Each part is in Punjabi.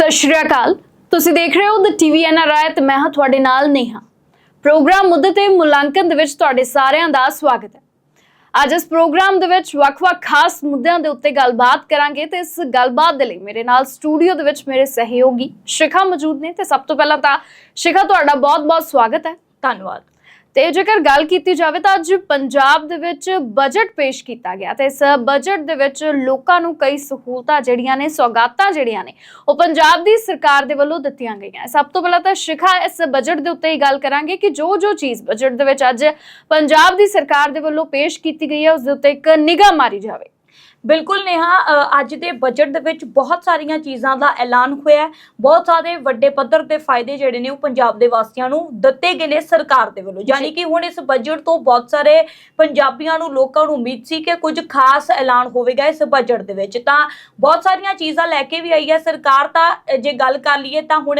ਸਤਿ ਸ਼੍ਰੀ ਅਕਾਲ। ਤੁਸੀਂ ਦੇਖ ਰਹੇ ਹੋ ਦ ਟੀਵੀ ਐਨਆਰਆਈ ਤੇ ਮੈਂ ਹਾਂ ਤੁਹਾਡੇ ਨਾਲ ਨੇਹਾ। ਪ੍ਰੋਗਰਾਮ ਮੁੱਦੇ ਤੇ ਮੁਲਾਂਕਣ ਦੇ ਵਿੱਚ ਤੁਹਾਡੇ ਸਾਰਿਆਂ ਦਾ ਸਵਾਗਤ ਹੈ। ਅੱਜ ਇਸ ਪ੍ਰੋਗਰਾਮ ਦੇ ਵਿੱਚ ਵੱਖ-ਵੱਖ ਖਾਸ ਮੁੱਦਿਆਂ ਦੇ ਉੱਤੇ ਗੱਲਬਾਤ ਕਰਾਂਗੇ ਤੇ ਇਸ ਗੱਲਬਾਤ ਦੇ ਲਈ ਮੇਰੇ ਨਾਲ ਸਟੂਡੀਓ ਦੇ ਵਿੱਚ ਮੇਰੇ ਸਹਿਯੋਗੀ ਸ਼ਿਖਾ ਮੌਜੂਦ ਨੇ ਤੇ ਸਭ ਤੋਂ ਪਹਿਲਾਂ ਤਾਂ ਸ਼ਿਖਾ, ਤੁਹਾਡਾ ਬਹੁਤ-ਬਹੁਤ ਸਵਾਗਤ ਹੈ। ਧੰਨਵਾਦ। ਤੇ ਜੇਕਰ ਗੱਲ ਕੀਤੀ ਜਾਵੇ ਤਾਂ ਅੱਜ ਪੰਜਾਬ ਦੇ ਵਿੱਚ ਬਜਟ ਪੇਸ਼ ਕੀਤਾ ਗਿਆ ਤੇ ਇਸ ਬਜਟ ਦੇ ਵਿੱਚ ਲੋਕਾਂ ਨੂੰ ਕਈ ਸਹੂਲਤਾਂ ਜਿਹੜੀਆਂ ਨੇ, ਸੌਗਾਤਾਂ ਜਿਹੜੀਆਂ ਨੇ, ਉਹ ਪੰਜਾਬ ਦੀ ਸਰਕਾਰ ਦੇ ਵੱਲੋਂ ਦਿੱਤੀਆਂ ਗਈਆਂ। ਸਭ ਤੋਂ ਪਹਿਲਾਂ ਤਾਂ ਸ਼ਿਖਾ, ਇਸ ਬਜਟ ਦੇ ਉੱਤੇ ਹੀ ਗੱਲ ਕਰਾਂਗੇ ਕਿ ਜੋ ਜੋ ਚੀਜ਼ ਬਜਟ ਦੇ ਵਿੱਚ ਅੱਜ ਪੰਜਾਬ ਦੀ ਸਰਕਾਰ ਦੇ ਵੱਲੋਂ ਪੇਸ਼ ਕੀਤੀ ਗਈ ਹੈ, ਉਸ ਦੇ ਉੱਤੇ ਇੱਕ ਨਿਗਾਹ ਮਾਰੀ ਜਾਵੇ। ਬਿਲਕੁਲ ਨੇਹਾ ਅੱਜ ਦੇ ਬਜਟ ਦੇ ਵਿੱਚ ਬਹੁਤ ਸਾਰੀਆਂ ਚੀਜ਼ਾਂ ਦਾ ਐਲਾਨ ਹੋਇਆ ਹੈ। ਬਹੁਤ ਸਾਰੇ ਵੱਡੇ ਪੱਧਰ ਤੇ ਫਾਇਦੇ ਜਿਹੜੇ ਨੇ ਉਹ ਪੰਜਾਬ ਦੇ ਵਾਸੀਆਂ ਨੂੰ ਦਿੱਤੇ ਗਏ ਨੇ ਸਰਕਾਰ ਦੇ ਵੱਲੋਂ। ਯਾਨੀ ਕਿ ਹੁਣ ਇਸ ਬਜਟ ਤੋਂ ਬਹੁਤ ਸਾਰੇ ਪੰਜਾਬੀਆਂ ਨੂੰ ਲੋਕਾਂ ਨੂੰ ਉਮੀਦ ਸੀ ਕਿ ਕੁਝ ਖਾਸ ਐਲਾਨ ਹੋਵੇਗਾ ਇਸ ਬਜਟ ਦੇ ਵਿੱਚ। ਤਾਂ ਬਹੁਤ ਸਾਰੀਆਂ ਚੀਜ਼ਾਂ ਲੈ ਕੇ ਵੀ ਆਈ ਹੈ। ਸਰਕਾਰ ਤਾਂ ਜੇ ਗੱਲ ਕਰ ਲਈਏ ਤਾਂ ਹੁਣ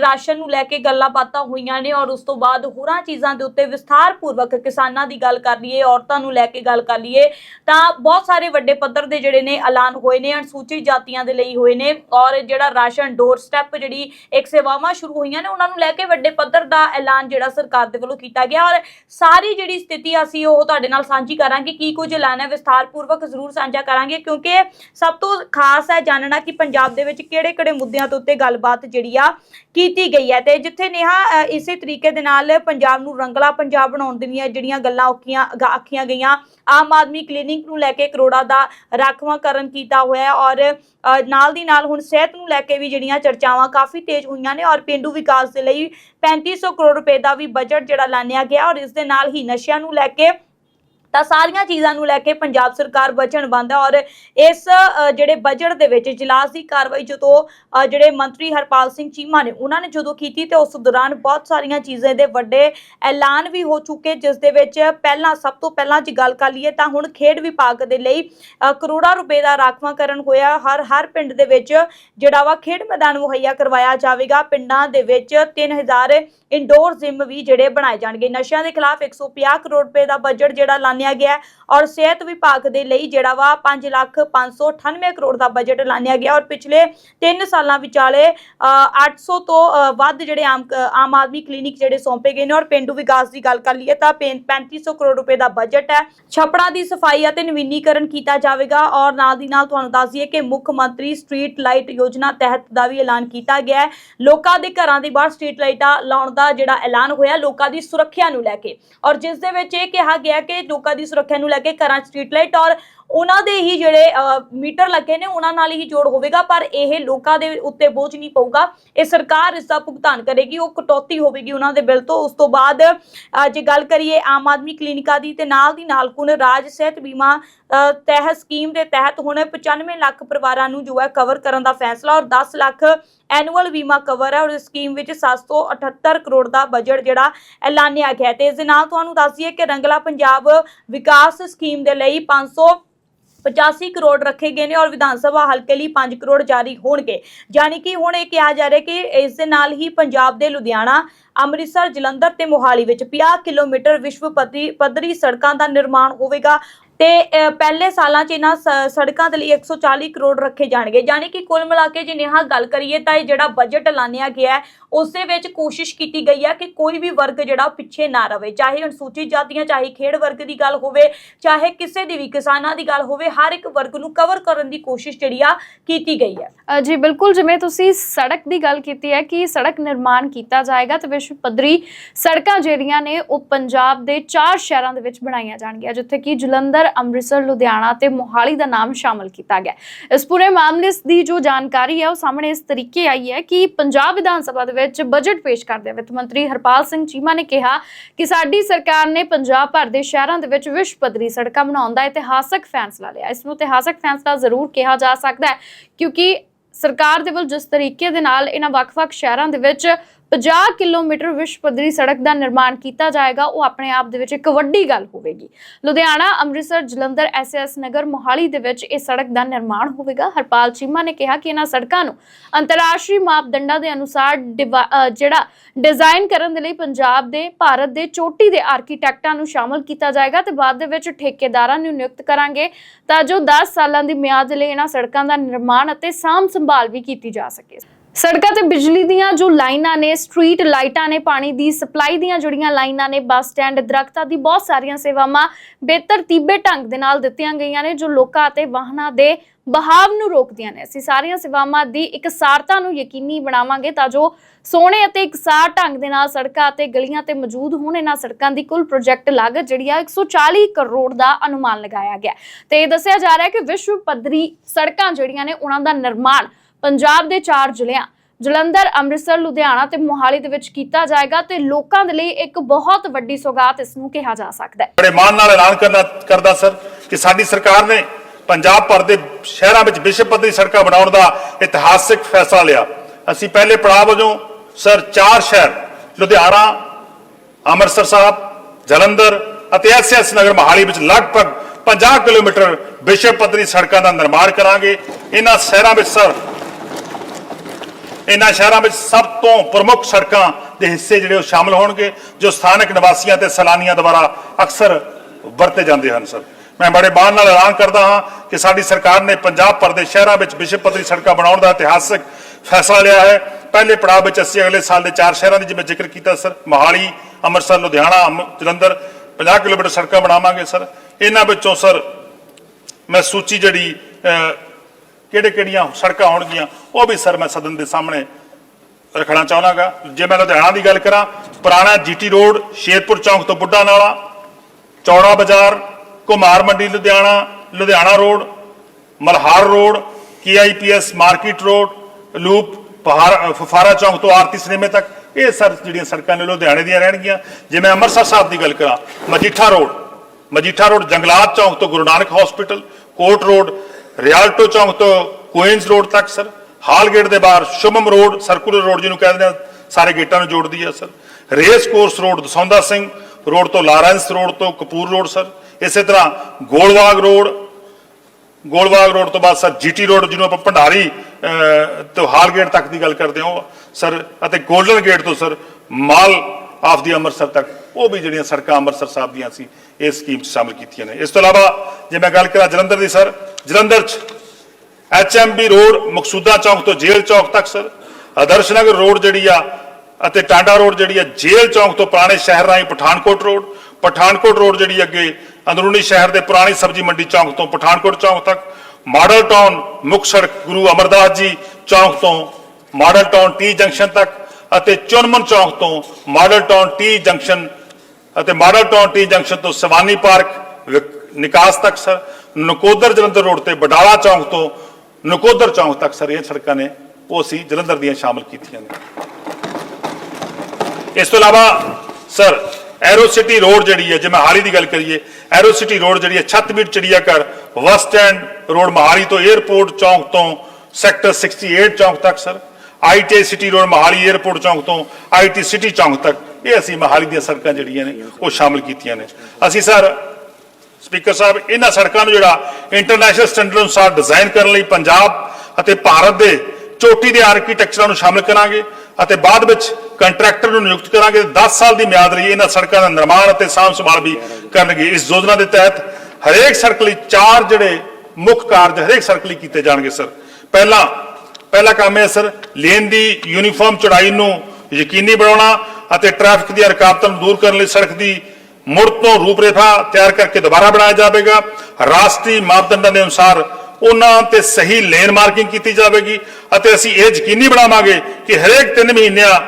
ਰਾਸ਼ਨ ਨੂੰ ਲੈ ਕੇ ਗੱਲਾਂ ਬਾਤਾਂ ਹੋਈਆਂ ਨੇ ਔਰ ਉਸ ਤੋਂ ਬਾਅਦ ਹੋਰਾਂ ਚੀਜ਼ਾਂ ਦੇ ਉੱਤੇ ਵਿਸਥਾਰ ਪੂਰਵਕ ਕਿਸਾਨਾਂ ਦੀ ਗੱਲ ਕਰ ਲਈਏ ਔਰਤਾਂ ਨੂੰ ਲੈ ਕੇ ਗੱਲ ਕਰ ਲਈਏ ਤਾਂ ਬਹੁਤ ਸਾਰੇ ਵੱਡੇ ਪੱਧਰ ਦੇ ਜਿਹੜੇ ਨੇ ਐਲਾਨ ਹੋਏ ਨੇ ਅਨੁਸੂਚਿਤ ਜਾਤੀਆਂ ਦੇ ਲਈ ਹੋਏ ਨੇ ਔਰ ਜਿਹੜਾ ਰਾਸ਼ਨ ਡੋਰ ਸਟੈਪ ਜਿਹੜੀ ਇੱਕ ਸੇਵਾਵਾਂ ਸ਼ੁਰੂ ਹੋਈਆਂ ਨੇ, ਉਹਨਾਂ ਨੂੰ ਲੈ ਕੇ ਵੱਡੇ ਪੱਧਰ ਦਾ ਐਲਾਨ ਜਿਹੜਾ ਸਰਕਾਰ ਦੇ ਵੱਲੋਂ ਕੀਤਾ ਗਿਆ ਔਰ ਸਾਰੀ ਜਿਹੜੀ ਸਥਿਤੀ ਅਸੀਂ ਉਹ ਤੁਹਾਡੇ ਨਾਲ ਸਾਂਝੀ ਕਰਾਂਗੇ, ਕੀ ਕੁਝ ਐਲਾਨ ਹੈ ਵਿਸਥਾਰ ਪੂਰਵਕ ਜ਼ਰੂਰ ਸਾਂਝਾ ਕਰਾਂਗੇ ਕਿਉਂਕਿ ਸਭ ਤੋਂ ਖਾਸ ਹੈ ਜਾਣਨਾ ਕਿ ਪੰਜਾਬ ਦੇ ਵਿੱਚ ਕਿਹੜੇ-ਕਿਹੜੇ ਮੁੱਦਿਆਂ ਦੇ ਉੱਤੇ ਗੱਲਬਾਤ ਜਿਹੜੀ ਆ ਕੀਤੀ ਗਈ ਹੈ ਤੇ ਜਿੱਥੇ ਨੇਹਾ ਇਸੇ ਤਰੀਕੇ ਦੇ ਨਾਲ ਪੰਜਾਬ ਨੂੰ ਰੰਗਲਾ ਪੰਜਾਬ ਬਣਾਉਣ ਦੀਆਂ ਜਿਹੜੀਆਂ ਗੱਲਾਂ ਔਖੀਆਂ ਆਖੀਆਂ ਗਈਆਂ, ਆਮ ਆਦਮੀ ਕਲੀਨਿਕ ਨੂੰ ਲੈ ਕੇ ਕਰੋੜਾਂ ਦਾ ਰਾਖਵਾਂਕਰਨ ਕੀਤਾ ਹੋਇਆ ਹੈ ਔਰ ਅ, ਨਾਲ ਦੀ ਨਾਲ ਹੁਣ ਸਿਹਤ ਨੂੰ ਲੈ ਕੇ ਵੀ ਜਿਹੜੀਆਂ ਚਰਚਾਵਾਂ ਕਾਫੀ ਤੇਜ਼ ਹੋਈਆਂ ਨੇ ਔਰ ਪਿੰਡੂ ਵਿਕਾਸ ਦੇ ਲਈ 3500 ਕਰੋੜ ਰੁਪਏ ਦਾ ਵੀ ਬਜਟ ਜਿਹੜਾ ਲਾਣਿਆ ਗਿਆ ਔਰ ਇਸ ਦੇ ਨਾਲ ਹੀ ਨਸ਼ਿਆਂ ਨੂੰ ਲੈ ਕੇ ਤਾਂ ਸਾਰੀਆਂ ਚੀਜ਼ਾਂ ਨੂੰ ਲੈ ਕੇ ਪੰਜਾਬ ਸਰਕਾਰ ਵਚਨਬੰਦ ਹੈ ਔਰ ਇਸ ਜਿਹੜੇ ਬਜਟ ਦੇ ਵਿੱਚ ਇਜਲਾਸ ਦੀ ਕਾਰਵਾਈ ਜਦੋਂ ਜਿਹੜੇ ਮੰਤਰੀ ਹਰਪਾਲ ਸਿੰਘ ਚੀਮਾ ਨੇ, ਉਹਨਾਂ ਨੇ ਜਦੋਂ ਕੀਤੀ ਤੇ ਉਸ ਦੌਰਾਨ ਬਹੁਤ ਸਾਰੀਆਂ ਚੀਜ਼ਾਂ ਦੇ ਵੱਡੇ ਐਲਾਨ ਵੀ ਹੋ ਚੁੱਕੇ, ਜਿਸ ਦੇ ਵਿੱਚ ਪਹਿਲਾਂ, ਸਭ ਤੋਂ ਪਹਿਲਾਂ ਜੇ ਗੱਲ ਕਰ ਲਈਏ ਤਾਂ ਹੁਣ ਖੇਡ ਵਿਭਾਗ ਦੇ ਲਈ ਕਰੋੜਾਂ ਰੁਪਏ ਦਾ ਰਾਖਵਾਂਕਰਨ ਹੋਇਆ, ਹਰ ਹਰ ਪਿੰਡ ਦੇ ਵਿੱਚ ਜਿਹੜਾ ਵਾ ਖੇਡ ਮੈਦਾਨ ਮੁਹੱਈਆ ਕਰਵਾਇਆ ਜਾਵੇਗਾ, ਪਿੰਡਾਂ ਦੇ ਵਿੱਚ 3000 ਇਨਡੋਰ ਜਿਮ ਵੀ ਜਿਹੜੇ ਬਣਾਏ ਜਾਣਗੇ। ਨਸ਼ਿਆਂ ਦੇ ਖਿਲਾਫ 150 ਕਰੋੜ ਰੁਪਏ ਦਾ ਬਜਟ ਜਿਹੜਾ ਲਾਣਿਆ ਗਿਆ ਔਰ ਸਿਹਤ ਵਿਭਾਗ ਦੇ ਲਈ ਜਿਹੜਾ ਵਾ 5 ਲੱਖ 598 ਕਰੋੜ ਦਾ ਬਜਟ ਲਾਣਿਆ ਗਿਆ ਔਰ ਪਿਛਲੇ 3 ਸਾਲਾਂ ਵਿਚਾਲੇ 800 ਤੋਂ ਵੱਧ ਜਿਹੜੇ ਆਮ ਆਮ ਆਦਮੀ ਕਲੀਨਿਕ ਜਿਹੜੇ ਸੌਂਪੇ ਗਏ ਨੇ ਔਰ ਪਿੰਡੂ ਵਿਕਾਸ ਦੀ ਗੱਲ ਕਰ ਲਈਏ ਤਾਂ ਪੈਂ- 3500 ਕਰੋੜ ਰੁਪਏ ਦਾ ਬਜਟ ਹੈ। ਛਪੜਾ ਦੀ ਸਫ਼ਾਈ ਅਤੇ ਨਵੀਨੀਕਰਨ ਕੀਤਾ ਜਾਵੇਗਾ ਔਰ ਨਾਲ ਦੀ ਨਾਲ ਤੁਹਾਨੂੰ ਦੱਸ ਦਈਏ ਕਿ ਮੁੱਖ ਮੰਤਰੀ ਸਟਰੀਟ ਲਾਈਟ ਯੋਜਨਾ ਤਹਿਤ ਦਾ ਵੀ ਐਲਾਨ ਕੀਤਾ ਗਿਆ ਹੈ। ਲੋਕਾਂ ਦੇ ਘਰਾਂ ਦੇ ਬਾਹਰ ਸਟਰੀਟ ਲਾਈਟਾਂ ਲਾਉਣ ਦਾ ਜਿਹੜਾ ਐਲਾਨ ਹੋਇਆ ਲੋਕਾਂ ਦੀ ਸੁਰੱਖਿਆ ਨੂੰ ਲੈ ਕੇ ਔਰ ਜਿਸ ਦੇ ਵਿੱਚ ਇਹ ਕਿਹਾ ਗਿਆ ਕਿ ਲੋਕਾਂ ਦੀ ਸੁਰੱਖਿਆ ਨੂੰ ਲੈ ਕੇ ਘਰਾਂ 'ਚ ਸਟਰੀਟ ਲਾਈਟ ਔਰ ਉਹਨਾਂ ਦੇ ਹੀ ਜਿਹੜੇ ਮੀਟਰ ਲੱਗੇ ਨੇ, ਉਹਨਾਂ ਨਾਲ ਹੀ ਜੋੜ ਹੋਵੇਗਾ, ਪਰ ਇਹ ਲੋਕਾਂ ਦੇ ਉੱਤੇ ਬੋਝ ਨਹੀਂ ਪਊਗਾ। ਇਹ ਸਰਕਾਰ ਇਸ ਦਾ ਭੁਗਤਾਨ ਕਰੇਗੀ, ਉਹ ਕਟੌਤੀ ਹੋਵੇਗੀ ਉਹਨਾਂ ਦੇ ਬਿੱਲ ਤੋਂ। ਉਸ ਤੋਂ ਬਾਅਦ ਜੇ ਗੱਲ ਕਰੀਏ ਆਮ ਆਦਮੀ ਕਲੀਨਿਕਾਂ ਦੀ, ਤੇ ਨਾਲ ਦੀ ਨਾਲ ਹੁਣ ਰਾਜ ਸਿਹਤ ਬੀਮਾ ਤਹਿਤ ਸਕੀਮ ਦੇ ਤਹਿਤ ਹੁਣ 95 ਲੱਖ ਪਰਿਵਾਰਾਂ ਨੂੰ ਜੋ ਹੈ ਕਵਰ ਕਰਨ ਦਾ ਫੈਸਲਾ ਔਰ 10 ਲੱਖ ਐਨੂਅਲ ਬੀਮਾ ਕਵਰ ਹੈ ਔਰ ਇਸ ਸਕੀਮ ਵਿੱਚ 778 ਕਰੋੜ ਦਾ ਬਜਟ ਜਿਹੜਾ ਐਲਾਨਿਆ ਗਿਆ ਤੇ ਇਸ ਦੇ ਨਾਲ ਤੁਹਾਨੂੰ ਦੱਸ ਦਈਏ ਕਿ ਰੰਗਲਾ ਪੰਜਾਬ ਵਿਕਾਸ ਸਕੀਮ ਦੇ ਲਈ 500 85 ਕਰੋੜ ਰੱਖੇ ਗਏ ਨੇ ਔਰ ਵਿਧਾਨ ਸਭਾ ਹਲਕੇ ਲਈ 5 ਕਰੋੜ ਜਾਰੀ ਹੋਣਗੇ। ਯਾਨੀ ਕਿ ਹੁਣ ਇਹ ਕਿਹਾ ਜਾ ਰਿਹਾ ਕਿ ਇਸ ਦੇ ਨਾਲ ਹੀ ਪੰਜਾਬ ਦੇ ਲੁਧਿਆਣਾ, ਅੰਮ੍ਰਿਤਸਰ, ਜਲੰਧਰ ਤੇ ਮੋਹਾਲੀ ਵਿੱਚ 50 ਕਿਲੋਮੀਟਰ ਵਿਸ਼ਵ ਪੱਧਰੀ ਪੱਧਰੀ ਸੜਕਾਂ ਦਾ ਨਿਰਮਾਣ ਹੋਵੇਗਾ ਤੇ ਪਹਿਲੇ ਸਾਲਾਂ 'ਚ ਇਹਨਾਂ ਸ- ਸੜਕਾਂ ਦੇ ਲਈ 140 ਕਰੋੜ ਰੱਖੇ ਜਾਣਗੇ। ਯਾਨੀ ਕਿ ਕੁੱਲ ਮਿਲਾ ਕੇ ਜੇ ਨੇਹਾ ਗੱਲ ਕਰੀਏ ਤਾਂ ਇਹ ਜਿਹੜਾ ਬਜਟ ਐਲਾਨਿਆ ਗਿਆ ਹੈ, ਉਸ ਵਿੱਚ ਕੋਸ਼ਿਸ਼ ਕੀਤੀ ਗਈ ਹੈ ਕਿ ਕੋਈ ਵੀ ਵਰਗ ਜਿਹੜਾ ਉਹ ਪਿੱਛੇ ਨਾ ਰਵੇ। ਚਾਹੇ ਅਨੁਸੂਚਿਤ ਜਾਤੀਆਂ, ਚਾਹੇ ਖੇਡ ਵਰਗ ਦੀ ਗੱਲ ਹੋਵੇ, ਚਾਹੇ ਕਿਸੇ ਦੀ ਵੀ, ਕਿਸਾਨਾਂ ਦੀ ਗੱਲ ਹੋਵੇ, ਹਰ ਇੱਕ ਵਰਗ ਨੂੰ ਕਵਰ ਕਰਨ ਦੀ ਕੋਸ਼ਿਸ਼ ਜਿਹੜੀ ਆ ਕੀਤੀ ਗਈ ਹੈ। ਜੀ, ਬਿਲਕੁਲ ਜਿਵੇਂ ਤੁਸੀਂ ਸੜਕ ਦੀ ਗੱਲ ਕੀਤੀ ਹੈ ਕਿ ਸੜਕ ਨਿਰਮਾਣ ਕੀਤਾ ਜਾਏਗਾ ਤੇ ਵਿਸ਼ਵ ਪੱਧਰੀ ਸੜਕਾਂ ਜਿਹੜੀਆਂ ਨੇ ਉਹ ਪੰਜਾਬ ਦੇ ਚਾਰ ਸ਼ਹਿਰਾਂ ਦੇ ਵਿੱਚ ਬਣਾਈਆਂ ਜਾਣਗੀਆਂ, ਜਿੱਥੇ ਕਿ ਜਲੰਧਰ ਅੰਮ੍ਰਿਤਸਰ, ਲੁਧਿਆਣਾ ਤੇ ਮੋਹਾਲੀ ਦਾ ਨਾਮ ਸ਼ਾਮਲ ਕੀਤਾ ਗਿਆ। ਇਸ ਪੂਰੇ ਮਾਮਲੇ ਦੀ ਜੋ ਜਾਣਕਾਰੀ ਹੈ, ਉਹ ਸਾਹਮਣੇ ਇਸ ਤਰੀਕੇ ਆਈ ਹੈ ਕਿ ਪੰਜਾਬ ਵਿਧਾਨ ਸਭਾ ਦੇ ਵਿੱਚ ਬਜਟ ਪੇਸ਼ ਕਰਦੇ ਵਿੱਤ ਮੰਤਰੀ ਹਰਪਾਲ ਸਿੰਘ ਚੀਮਾ ਨੇ ਕਿਹਾ ਕਿ ਸਾਡੀ ਸਰਕਾਰ ਨੇ ਪੰਜਾਬ ਭਰ ਦੇ ਸ਼ਹਿਰਾਂ ਦੇ ਵਿੱਚ ਵਿਸ਼ਵ ਪੱਧਰੀ ਸੜਕਾਂ ਬਣਾਉਣ ਦਾ ਇਤਿਹਾਸਕ ਫੈਸਲਾ ਲਿਆ। ਇਸ ਨੂੰ ਇਤਿਹਾਸਕ ਫੈਸਲਾ ਜ਼ਰੂਰ ਕਿਹਾ ਜਾ ਸਕਦਾ ਹੈ, ਕਿਉਂਕਿ ਸਰਕਾਰ ਦੇ ਵੱਲ ਜਿਸ ਤਰੀਕੇ ਦੇ ਨਾਲ ਇਹਨਾਂ ਵੱਖ-ਵੱਖ ਸ਼ਹਿਰਾਂ ਦੇ ਵਿੱਚ 50 ਕਿਲੋਮੀਟਰ ਵਿਸ਼ਵ ਪੱਧਰੀ ਸੜਕ ਦਾ ਨਿਰਮਾਣ ਕੀਤਾ ਜਾਏਗਾ, ਉਹ ਆਪਣੇ ਆਪ ਦੇ ਵਿੱਚ ਇੱਕ ਵੱਡੀ ਗੱਲ ਹੋਵੇਗੀ। ਲੁਧਿਆਣਾ, ਅੰਮ੍ਰਿਤਸਰ, ਜਲੰਧਰ, ਐਸਐਸ ਨਗਰ, ਮੋਹਾਲੀ ਦੇ ਵਿੱਚ ਇਹ ਸੜਕ ਦਾ ਨਿਰਮਾਣ ਹੋਵੇਗਾ। ਹਰਪਾਲ ਚੀਮਾ ਨੇ ਕਿਹਾ ਕਿ ਇਹਨਾਂ ਸੜਕਾਂ ਨੂੰ ਅੰਤਰਰਾਸ਼ਟਰੀ ਮਾਪਦੰਡਾਂ ਦੇ ਅਨੁਸਾਰ ਡਿਵਾ- ਜਿਹੜਾ ਡਿਜ਼ਾਈਨ ਕਰਨ ਦੇ ਲਈ ਪੰਜਾਬ ਦੇ, ਭਾਰਤ ਦੇ ਚੋਟੀ ਦੇ ਆਰਕੀਟੈਕਟਾਂ ਨੂੰ ਸ਼ਾਮਲ ਕੀਤਾ ਜਾਏਗਾ ਤੇ ਬਾਅਦ ਦੇ ਵਿੱਚ ਠੇਕੇਦਾਰਾਂ ਨੂੰ ਨਿਯੁਕਤ ਕਰਾਂਗੇ ਤਾਂ ਜੋ 10 ਸਾਲਾਂ ਦੀ ਮਿਆਦ ਲਈ ਇਹਨਾਂ ਸੜਕਾਂ ਦਾ ਨਿਰਮਾਣ ਅਤੇ ਸਾਂਭ ਸੰਭਾਲ ਵੀ ਕੀਤੀ ਜਾ ਸਕੇ। ਸੜਕਾਂ ਤੇ ਬਿਜਲੀ ਦੀਆਂ ਜੋ ਲਾਈਨਾਂ ਨੇ ਸਟਰੀਟ ਲਾਈਟਾਂ ਨੇ, ਪਾਣੀ ਦੀ ਸਪਲਾਈ ਦੀਆਂ ਜਿਹੜੀਆਂ ਲਾਈਨਾਂ ਨੇ, ਬੱਸ ਸਟੈਂਡ, ਦਰਖਤਾਂ ਦੀ ਬਹੁਤ ਸਾਰੀਆਂ ਸੇਵਾਵਾਂ ਬੇਤਰਤੀਬੇ ਢੰਗ ਦੇ ਨਾਲ ਦਿੱਤੀਆਂ ਗਈਆਂ ਨੇ, ਜੋ ਲੋਕਾਂ ਅਤੇ ਵਾਹਨਾਂ ਦੇ ਬਹਾਵ ਨੂੰ ਰੋਕਦੀਆਂ ਨੇ। ਅਸੀਂ ਸਾਰੀਆਂ ਸੇਵਾਵਾਂ ਦੀ ਇਕਸਾਰਤਾ ਨੂੰ ਯਕੀਨੀ ਬਣਾਵਾਂਗੇ ਤਾਂ ਜੋ ਸੋਹਣੇ ਅਤੇ ਇਕਸਾਰ ਢੰਗ ਦੇ ਨਾਲ ਸੜਕਾਂ ਅਤੇ ਗਲੀਆਂ ਤੇ ਮੌਜੂਦ ਹੋਣ, ਇਹਨਾਂ ਸੜਕਾਂ ਦੀ ਕੁੱਲ ਪ੍ਰੋਜੈਕਟ ਲਾਗਤ ਜਿਹੜੀ ਆ 140 ਕਰੋੜ ਦਾ ਅਨੁਮਾਨ ਲਗਾਇਆ ਗਿਆ। ਤੇ ਇਹ ਦੱਸਿਆ ਜਾ ਰਿਹਾ ਹੈ ਕਿ ਵਿਸ਼ਵ ਪੱਧਰੀ ਸੜਕਾਂ ਜਿਹੜੀਆਂ ਨੇ, ਉਹਨਾਂ ਦਾ ਨਿਰਮਾਣ ਪੰਜਾਬ ਦੇ ਚਾਰ ਜ਼ਿਲ੍ਹਿਆਂ, ਜਲੰਧਰ, ਅੰਮ੍ਰਿਤਸਰ, ਲੁਧਿਆਣਾ ਤੇ ਮੋਹਾਲੀ ਦੇ ਵਿੱਚ ਕੀਤਾ ਜਾਏਗਾ ਤੇ ਲੋਕਾਂ ਦੇ ਲਈ ਇੱਕ ਬਹੁਤ ਵੱਡੀ ਸੌਗਾਤ ਇਸ ਨੂੰ ਕਿਹਾ ਜਾ ਸਕਦਾ ਹੈ। ਬੜੇ ਮਾਣ ਨਾਲ ਐਲਾਨ ਕਰਨਾ, ਕਰਦਾ ਸਰ ਕਿ ਸਾਡੀ ਸਰਕਾਰ ਨੇ ਪੰਜਾਬ ਭਰ ਦੇ ਸ਼ਹਿਰਾਂ ਵਿੱਚ ਵਿਸ਼ਵ ਪੱਧਰੀ ਸੜਕਾਂ ਬਣਾਉਣ ਦਾ ਇਤਿਹਾਸਿਕ ਫੈਸਲਾ ਲਿਆ। ਅਸੀਂ ਪਹਿਲੇ ਪੜਾਅ ਵਜੋਂ ਸਰ ਚਾਰ ਸ਼ਹਿਰ, ਲੁਧਿਆਣਾ, ਅੰਮ੍ਰਿਤਸਰ ਸਾਹਿਬ, ਜਲੰਧਰ ਅਤੇ ਐਸਐਸ ਨਗਰ ਮਹਾਲੀ ਵਿੱਚ ਲਗਭਗ 50 ਕਿਲੋਮੀਟਰ ਵਿਸ਼ਵ ਪੱਧਰੀ ਸੜਕਾਂ ਦਾ ਨਿਰਮਾਣ ਕਰਾਂਗੇ। ਇਹਨਾਂ ਸ਼ਹਿਰਾਂ ਵਿੱਚ ਸਰ ਇਹਨਾਂ ਸ਼ਹਿਰਾਂ ਵਿੱਚ ਸਭ ਤੋਂ ਪ੍ਰਮੁੱਖ ਸੜਕਾਂ ਦੇ ਹਿੱਸੇ ਜਿਹੜੇ ਉਹ ਸ਼ਾਮਲ ਹੋਣਗੇ, ਜੋ ਸਥਾਨਕ ਨਿਵਾਸੀਆਂ ਤੇ ਸੈਲਾਨੀਆਂ ਦੁਆਰਾ ਅਕਸਰ ਵਰਤੇ ਜਾਂਦੇ ਹਨ, ਸਰ। ਮੈਂ ਬੜੇ ਮਾਣ ਨਾਲ ਐਲਾਨ ਕਰਦਾ ਹਾਂ ਕਿ ਸਾਡੀ ਸਰਕਾਰ ਨੇ ਪੰਜਾਬ ਭਰ ਦੇ ਸ਼ਹਿਰਾਂ ਵਿੱਚ ਵਿਸ਼ਵ ਪੱਧਰੀ ਸੜਕਾਂ ਬਣਾਉਣ ਦਾ ਇਤਿਹਾਸਕ ਫੈਸਲਾ ਲਿਆ ਹੈ। ਪਹਿਲੇ ਪੜਾਅ ਵਿੱਚ ਅਸੀਂ ਅਗਲੇ ਸਾਲ ਦੇ ਚਾਰ ਸ਼ਹਿਰਾਂ ਦੀ ਜਿਵੇਂ ਜ਼ਿਕਰ ਕੀਤਾ, ਸਰ, ਮੋਹਾਲੀ, ਅੰਮ੍ਰਿਤਸਰ, ਲੁਧਿਆਣਾ, ਅੰਮ- ਜਲੰਧਰ 50 ਕਿਲੋਮੀਟਰ ਸੜਕਾਂ ਬਣਾਵਾਂਗੇ, ਸਰ। ਇਹਨਾਂ ਵਿੱਚੋਂ, ਸਰ, ਮੈਂ ਸੂਚੀ ਜਿਹੜੀ ਕਿਹੜੇ ਕਿਹੜੀਆਂ ਸੜਕਾਂ ਹੋਣਗੀਆਂ, ਉਹ ਵੀ ਸਰ ਮੈਂ ਸਦਨ ਦੇ ਸਾਹਮਣੇ ਰੱਖਣਾ ਚਾਹੁੰਦਾਗਾ ਜੇ ਮੈਂ ਲੁਧਿਆਣਾ ਦੀ ਗੱਲ ਕਰਾਂ, ਪੁਰਾਣਾ ਜੀਟੀ ਰੋਡ, ਸ਼ੇਰਪੁਰ ਚੌਂਕ ਤੋਂ ਬੁੱਢਾ ਨਾਲਾ, Chaura Bazaar Kumar Mandi Ludhiana Ludhiana road, Malhar road, KIPS market road, loop, ਪਹਾੜ ਫਫਾਰਾ ਚੌਂਕ ਤੋਂ ਆਰਤੀ ਸਿਨੇਮੇ ਤੱਕ, ਇਹ ਸਰ ਜਿਹੜੀਆਂ ਸੜਕਾਂ ਨੇ ਲੁਧਿਆਣੇ ਦੀਆਂ ਰਹਿਣਗੀਆਂ। ਜੇ ਮੈਂ ਅੰਮ੍ਰਿਤਸਰ ਸਾਹਿਬ ਦੀ ਗੱਲ ਕਰਾਂ, ਮਜੀਠਾ ਰੋਡ ਮਜੀਠਾ ਰੋਡ ਜੰਗਲਾਤ ਚੌਂਕ ਤੋਂ Guru Nanak hospital court road Rialto ਚੌਂਕ ਤੋਂ ਕੁਇਨਸ ਰੋਡ ਤੱਕ, ਸਰ। ਹਾਲ ਗੇਟ ਦੇ ਬਾਹਰ ਸ਼ੁਭਮ ਰੋਡ, ਸਰਕੂਲਰ ਰੋਡ ਜਿਹਨੂੰ ਕਹਿੰਦੇ ਨੇ ਸਾਰੇ ਗੇਟਾਂ ਨੂੰ ਜੋੜਦੀ ਹੈ sir. Race course road, Dasaunda Singh road ਤੋਂ ਲਾਰੈਂਸ ਰੋਡ ਤੋਂ ਕਪੂਰ ਰੋਡ, ਸਰ। ਇਸੇ ਤਰ੍ਹਾਂ ਗੋਲਵਾਗ ਰੋਡ ਗੋਲਵਾਗ ਰੋਡ ਤੋਂ ਬਾਅਦ, ਸਰ, ਜੀਟੀ ਰੋਡ ਜਿਹਨੂੰ ਆਪਾਂ ਭੰਡਾਰੀ ਤੋਂ ਹਾਲ ਗੇਟ ਤੱਕ ਦੀ ਗੱਲ ਕਰਦੇ ਹਾਂ ਸਰ, ਅਤੇ ਗੋਲਡਨ ਗੇਟ ਤੋਂ, ਸਰ, ਮਾਲ ਆਫ ਦੀ ਅੰਮ੍ਰਿਤਸਰ ਤੱਕ। ਉਹ ਵੀ ਜਿਹੜੀਆਂ ਸੜਕਾਂ ਅੰਮ੍ਰਿਤਸਰ ਸਾਹਿਬ ਦੀਆਂ ਸੀ ਇਸ ਸਕੀਮ 'ਚ ਸ਼ਾਮਲ ਕੀਤੀਆਂ ਨੇ। ਇਸ ਤੋਂ ਇਲਾਵਾ ਜੇ ਮੈਂ ਗੱਲ ਕਰਾਂ ਜਲੰਧਰ ਦੀ ਸਰ, ਜਲੰਧਰ 'ਚ ਐਚਐਮਬੀ ਰੋਡ ਮਕਸੂਦਾ ਚੌਂਕ ਤੋਂ ਜੇਲ੍ਹ ਚੌਂਕ ਤੱਕ ਸਰ। ਆਦਰਸ਼ ਨਗਰ ਰੋਡ ਜਿਹੜੀ ਆ ਅਤੇ ਟਾਂਡਾ ਰੋਡ ਜਿਹੜੀ ਆ ਜੇਲ੍ਹ ਚੌਂਕ ਤੋਂ ਪੁਰਾਣੇ ਸ਼ਹਿਰ ਰਾਹੀਂ ਪਠਾਨਕੋਟ ਰੋਡ ਪਠਾਨਕੋਟ ਰੋਡ ਜਿਹੜੀ ਅੱਗੇ ਅੰਦਰੂਨੀ ਸ਼ਹਿਰ ਦੇ ਪੁਰਾਣੀ ਸਬਜ਼ੀ ਮੰਡੀ ਚੌਂਕ ਤੋਂ ਪਠਾਨਕੋਟ ਚੌਂਕ ਤੱਕ, ਮਾਡਲ ਟਾਊਨ, ਮੁੱਖ ਸੜਕ ਗੁਰੂ ਅਮਰਦਾਸ ਜੀ ਚੌਂਕ ਤੋਂ ਮਾਡਲ ਟਾਊਨ ਟੀ ਜੰਕਸ਼ਨ ਤੱਕ ਅਤੇ ਚੁਨਮਨ ਚੌਂਕ ਤੋਂ ਮਾਡਲ ਟਾਊਨ ਟੀ ਜੰਕਸ਼ਨ ਅਤੇ ਮਾਡਲ ਟਾਊਨ ਟੀ ਜੰਕਸ਼ਨ ਤੋਂ ਸਵਾਨੀ ਪਾਰਕ ਵਿਕ- ਨਿਕਾਸ ਤੱਕ, ਸਰ। ਨਕੋਦਰ ਜਲੰਧਰ ਰੋਡ ਤੇ ਬਡਾਲਾ ਚੌਂਕ ਤੋਂ ਨਕੋਦਰ ਚੌਂਕ ਤੱਕ, ਸਰ, ਇਹ ਸੜਕਾਂ ਨੇ ਉਹ ਅਸੀਂ ਜਲੰਧਰ ਦੀਆਂ ਸ਼ਾਮਲ ਕੀਤੀਆਂ ਨੇ। ਇਸ ਤੋਂ ਇਲਾਵਾ, ਸਰ ਐਰੋ ਸਿਟੀ ਰੋਡ ਜਿਹੜੀ ਹੈ, ਜੇ ਮੈਂ ਹਾਲੀ ਦੀ ਗੱਲ ਕਰੀਏ ਐਰੋ ਸਿਟੀ ਰੋਡ ਜਿਹੜੀ ਹੈ ਛੱਤਬੀੜ ਚਿੜੀਆਘਰ ਬੱਸ ਸਟੈਂਡ ਰੋਡ ਮਹਾਲੀ ਤੋਂ 에ਅਰਪੋਰਟ ਚੌਂਕ ਤੋਂ ਸੈਕਟਰ 68 ਚੌਂਕ ਤੱਕ, sir. IT city road Mohali airport ਚੌਂਕ ਤੋਂ ਆਈਟੀ ਸਿਟੀ ਚੌਂਕ ਤੱਕ। ਇਹ ਅਸੀਂ ਮਹਾਲੀ ਦੀਆਂ ਸੜਕਾਂ ਜਿਹੜੀਆਂ ਨੇ, ਉਹ ਸ਼ਾਮਲ ਕੀਤੀਆਂ ਨੇ। ਅਸੀਂ ਸਰ, ਸਪੀਕਰ ਸਾਹਿਬ, ਇਹਨਾਂ ਸੜਕਾਂ ਨੂੰ ਜਿਹੜਾ ਇੰਟਰਨੈਸ਼ਨਲ ਸਟੈਂਡਰਡ ਅਨੁਸਾਰ ਡਿਜ਼ਾਈਨ ਕਰਨ ਲਈ ਪੰਜਾਬ ਅਤੇ ਭਾਰਤ ਦੇ ਚੋਟੀ ਦੇ ਆਰਕੀਟੈਕਚਰਾਂ ਨੂੰ ਸ਼ਾਮਲ ਕਰਾਂਗੇ ਅਤੇ ਬਾਅਦ ਵਿੱਚ ਕੰਟਰੈਕਟਰ ਨੂੰ ਨਿਯੁਕਤ ਕਰਾਂਗੇ। 10 ਸਾਲ ਦੀ ਮਿਆਦ ਲਈ ਇਹਨਾਂ ਸੜਕਾਂ ਦਾ ਨਿਰਮਾਣ ਅਤੇ ਸਾਂਭ ਸੰਭਾਲ ਵੀ ਕਰਨਗੇ। ਇਸ ਯੋਜਨਾ ਦੇ ਤਹਿਤ ਹਰੇਕ ਸੜਕ ਲਈ ਚਾਰ ਜਿਹੜੇ ਮੁੱਖ ਕਾਰਜ ਹਰੇਕ ਸੜਕ ਲਈ ਕੀਤੇ ਜਾਣਗੇ, ਸਰ। ਪਹਿਲਾ ਪਹਿਲਾ ਕੰਮ ਹੈ, ਸਰ, ਲੇਨ ਦੀ ਯੂਨੀਫਾਰਮ ਚੌੜਾਈ ਨੂੰ ਯਕੀਨੀ ਬਣਾਉਣਾ ਅਤੇ ਟ੍ਰੈਫਿਕ ਦੀਆਂ ਰੁਕਾਵਟਾਂ ਨੂੰ ਦੂਰ ਕਰਨ ਲਈ ਸੜਕ ਦੀ ਮੁੜ ਤੋਂ ਰੂਪਰੇਖਾ ਤਿਆਰ ਕਰਕੇ ਦੁਬਾਰਾ ਬਣਾਇਆ ਜਾਵੇਗਾ। ਰਾਸ਼ਟਰੀ ਮਾਪਦੰਡਾਂ ਦੇ ਅਨੁਸਾਰ ਉਹਨਾਂ ਤੇ ਸਹੀ ਲੇਨ ਮਾਰਕਿੰਗ ਕੀਤੀ ਜਾਵੇਗੀ ਅਤੇ ਅਸੀਂ ਇਹ ਯਕੀਨੀ ਬਣਾਵਾਂਗੇ ਕਿ ਹਰੇਕ 3 ਮਹੀਨਿਆਂ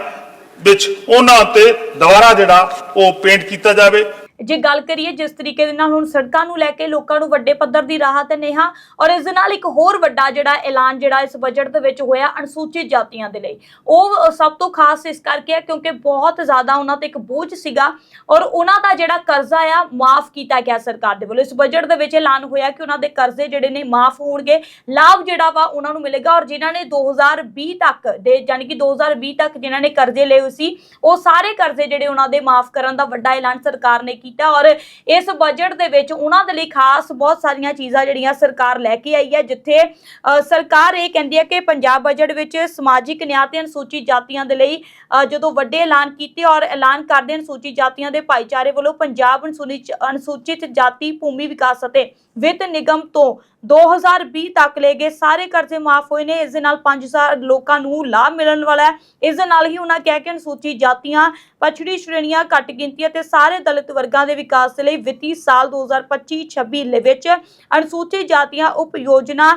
ਵਿੱਚ ਉਹਨਾਂ ਤੇ ਦੁਬਾਰਾ ਜਿਹੜਾ ਉਹ ਪੇਂਟ ਕੀਤਾ ਜਾਵੇ। ਜੇ ਗੱਲ ਕਰੀਏ ਜਿਸ ਤਰੀਕੇ ਦੇ ਨਾਲ ਹੁਣ ਸੜਕਾਂ ਨੂੰ ਲੈ ਕੇ ਲੋਕਾਂ ਨੂੰ ਵੱਡੇ ਪੱਧਰ ਦੀ ਰਾਹਤ ਨੇਹਾ ਔਰ ਇਸ ਦੇ ਨਾਲ ਇੱਕ ਹੋਰ ਵੱਡਾ ਜਿਹੜਾ ਐਲਾਨ ਜਿਹੜਾ ਇਸ ਬਜਟ ਦੇ ਵਿੱਚ ਹੋਇਆ ਅਨੁਸੂਚਿਤ ਜਾਤੀਆਂ ਦੇ ਲਈ। ਉਹ ਸਭ ਤੋਂ ਖਾਸ ਇਸ ਕਰਕੇ ਹੈ ਕਿਉਂਕਿ ਬਹੁਤ ਜ਼ਿਆਦਾ ਉਹਨਾਂ ਤੇ ਇੱਕ ਬੋਝ ਸੀਗਾ ਔਰ ਉਹਨਾਂ ਦਾ ਜਿਹੜਾ ਕਰਜ਼ਾ ਆ ਮਾਫ ਕੀਤਾ ਗਿਆ ਸਰਕਾਰ ਦੇ ਵੱਲੋਂ। ਇਸ ਬਜਟ ਦੇ ਵਿੱਚ ਐਲਾਨ ਹੋਇਆ ਕਿ ਉਹਨਾਂ ਦੇ ਕਰਜ਼ੇ ਜਿਹੜੇ ਨੇ ਮਾਫ ਹੋਣਗੇ, ਲਾਭ ਜਿਹੜਾ ਵਾ ਉਹਨਾਂ ਨੂੰ ਮਿਲੇਗਾ ਔਰ ਜਿਨ੍ਹਾਂ ਨੇ 2020 ਤੱਕ ਦੇ ਯਾਨੀ ਕਿ 2020 ਤੱਕ ਜਿਨ੍ਹਾਂ ਨੇ ਕਰਜ਼ੇ ਲਏ ਹੋਏ ਸੀ, ਉਹ ਸਾਰੇ ਕਰਜ਼ੇ ਜਿਹੜੇ ਉਹਨਾਂ ਦੇ ਮਾਫ ਕਰਨ ਦਾ ਵੱਡਾ ਐਲਾਨ ਸਰਕਾਰ ਨੇ ਕੀਤਾ ਔਰ ਇਸ ਬਜਟ ਦੇ ਵਿੱਚ ਉਹਨਾਂ ਦੇ ਲਈ ਖਾਸ ਬਹੁਤ ਸਾਰੀਆਂ ਚੀਜ਼ਾਂ ਜਿਹੜੀਆਂ ਸਰਕਾਰ ਲੈ ਕੇ ਆਈ ਹੈ ਜਿੱਥੇ ਅ, ਸਰਕਾਰ ਇਹ ਕਹਿੰਦੀ ਹੈ ਕਿ ਪੰਜਾਬ ਬਜਟ ਵਿੱਚ ਸਮਾਜਿਕ ਨਿਆਂ ਤੇ ਅਨੁਸੂਚਿਤ ਜਾਤੀਆਂ ਦੇ ਲਈ ਅ, ਜਦੋਂ ਵੱਡੇ ਐਲਾਨ ਕੀਤੇ ਔਰ ਐਲਾਨ ਕਰਦੇ ਅਨੁਸੂਚਿਤ ਜਾਤੀਆਂ ਦੇ ਭਾਈਚਾਰੇ ਵੱਲੋਂ ਪੰਜਾਬ ਅਨੁਸੂਚਿਤ ਅਨੁਸੂਚਿਤ ਜਾਤੀ ਭੂਮੀ ਵਿਕਾਸ ਅਤੇ ਵਿੱਤ ਨਿਗਮ ਤੋਂ 2020 ਤੱਕ ਲਏ ਗਏ ਸਾਰੇ ਕਰਜ਼ੇ ਮਾਫ ਹੋਏ ਨੇ। ਇਸ ਦੇ ਨਾਲ 5000 ਲੋਕਾਂ ਨੂੰ ਲਾਭ ਮਿਲਣ ਵਾਲਾ ਹੈ। ਇਸ ਦੇ ਨਾਲ ਹੀ ਉਹਨਾਂ ਕਿਹਾ ਕਿ ਅਨੁਸੂਚਿਤ ਜਾਤੀਆਂ ਪਛੜੀ ਸ਼੍ਰੇਣੀਆਂ, ਘੱਟ ਗਿਣਤੀਆਂ ਅਤੇ ਸਾਰੇ ਦਲਿਤ ਵਰਗਾਂ ਦੇ ਵਿਕਾਸ ਲਈ ਵਿੱਤੀ ਸਾਲ 2025-26 ਦੇ ਵਿੱਚ ਅਨੁਸੂਚਿਤ ਜਾਤੀਆਂ ਉਪ ਯੋਜਨਾ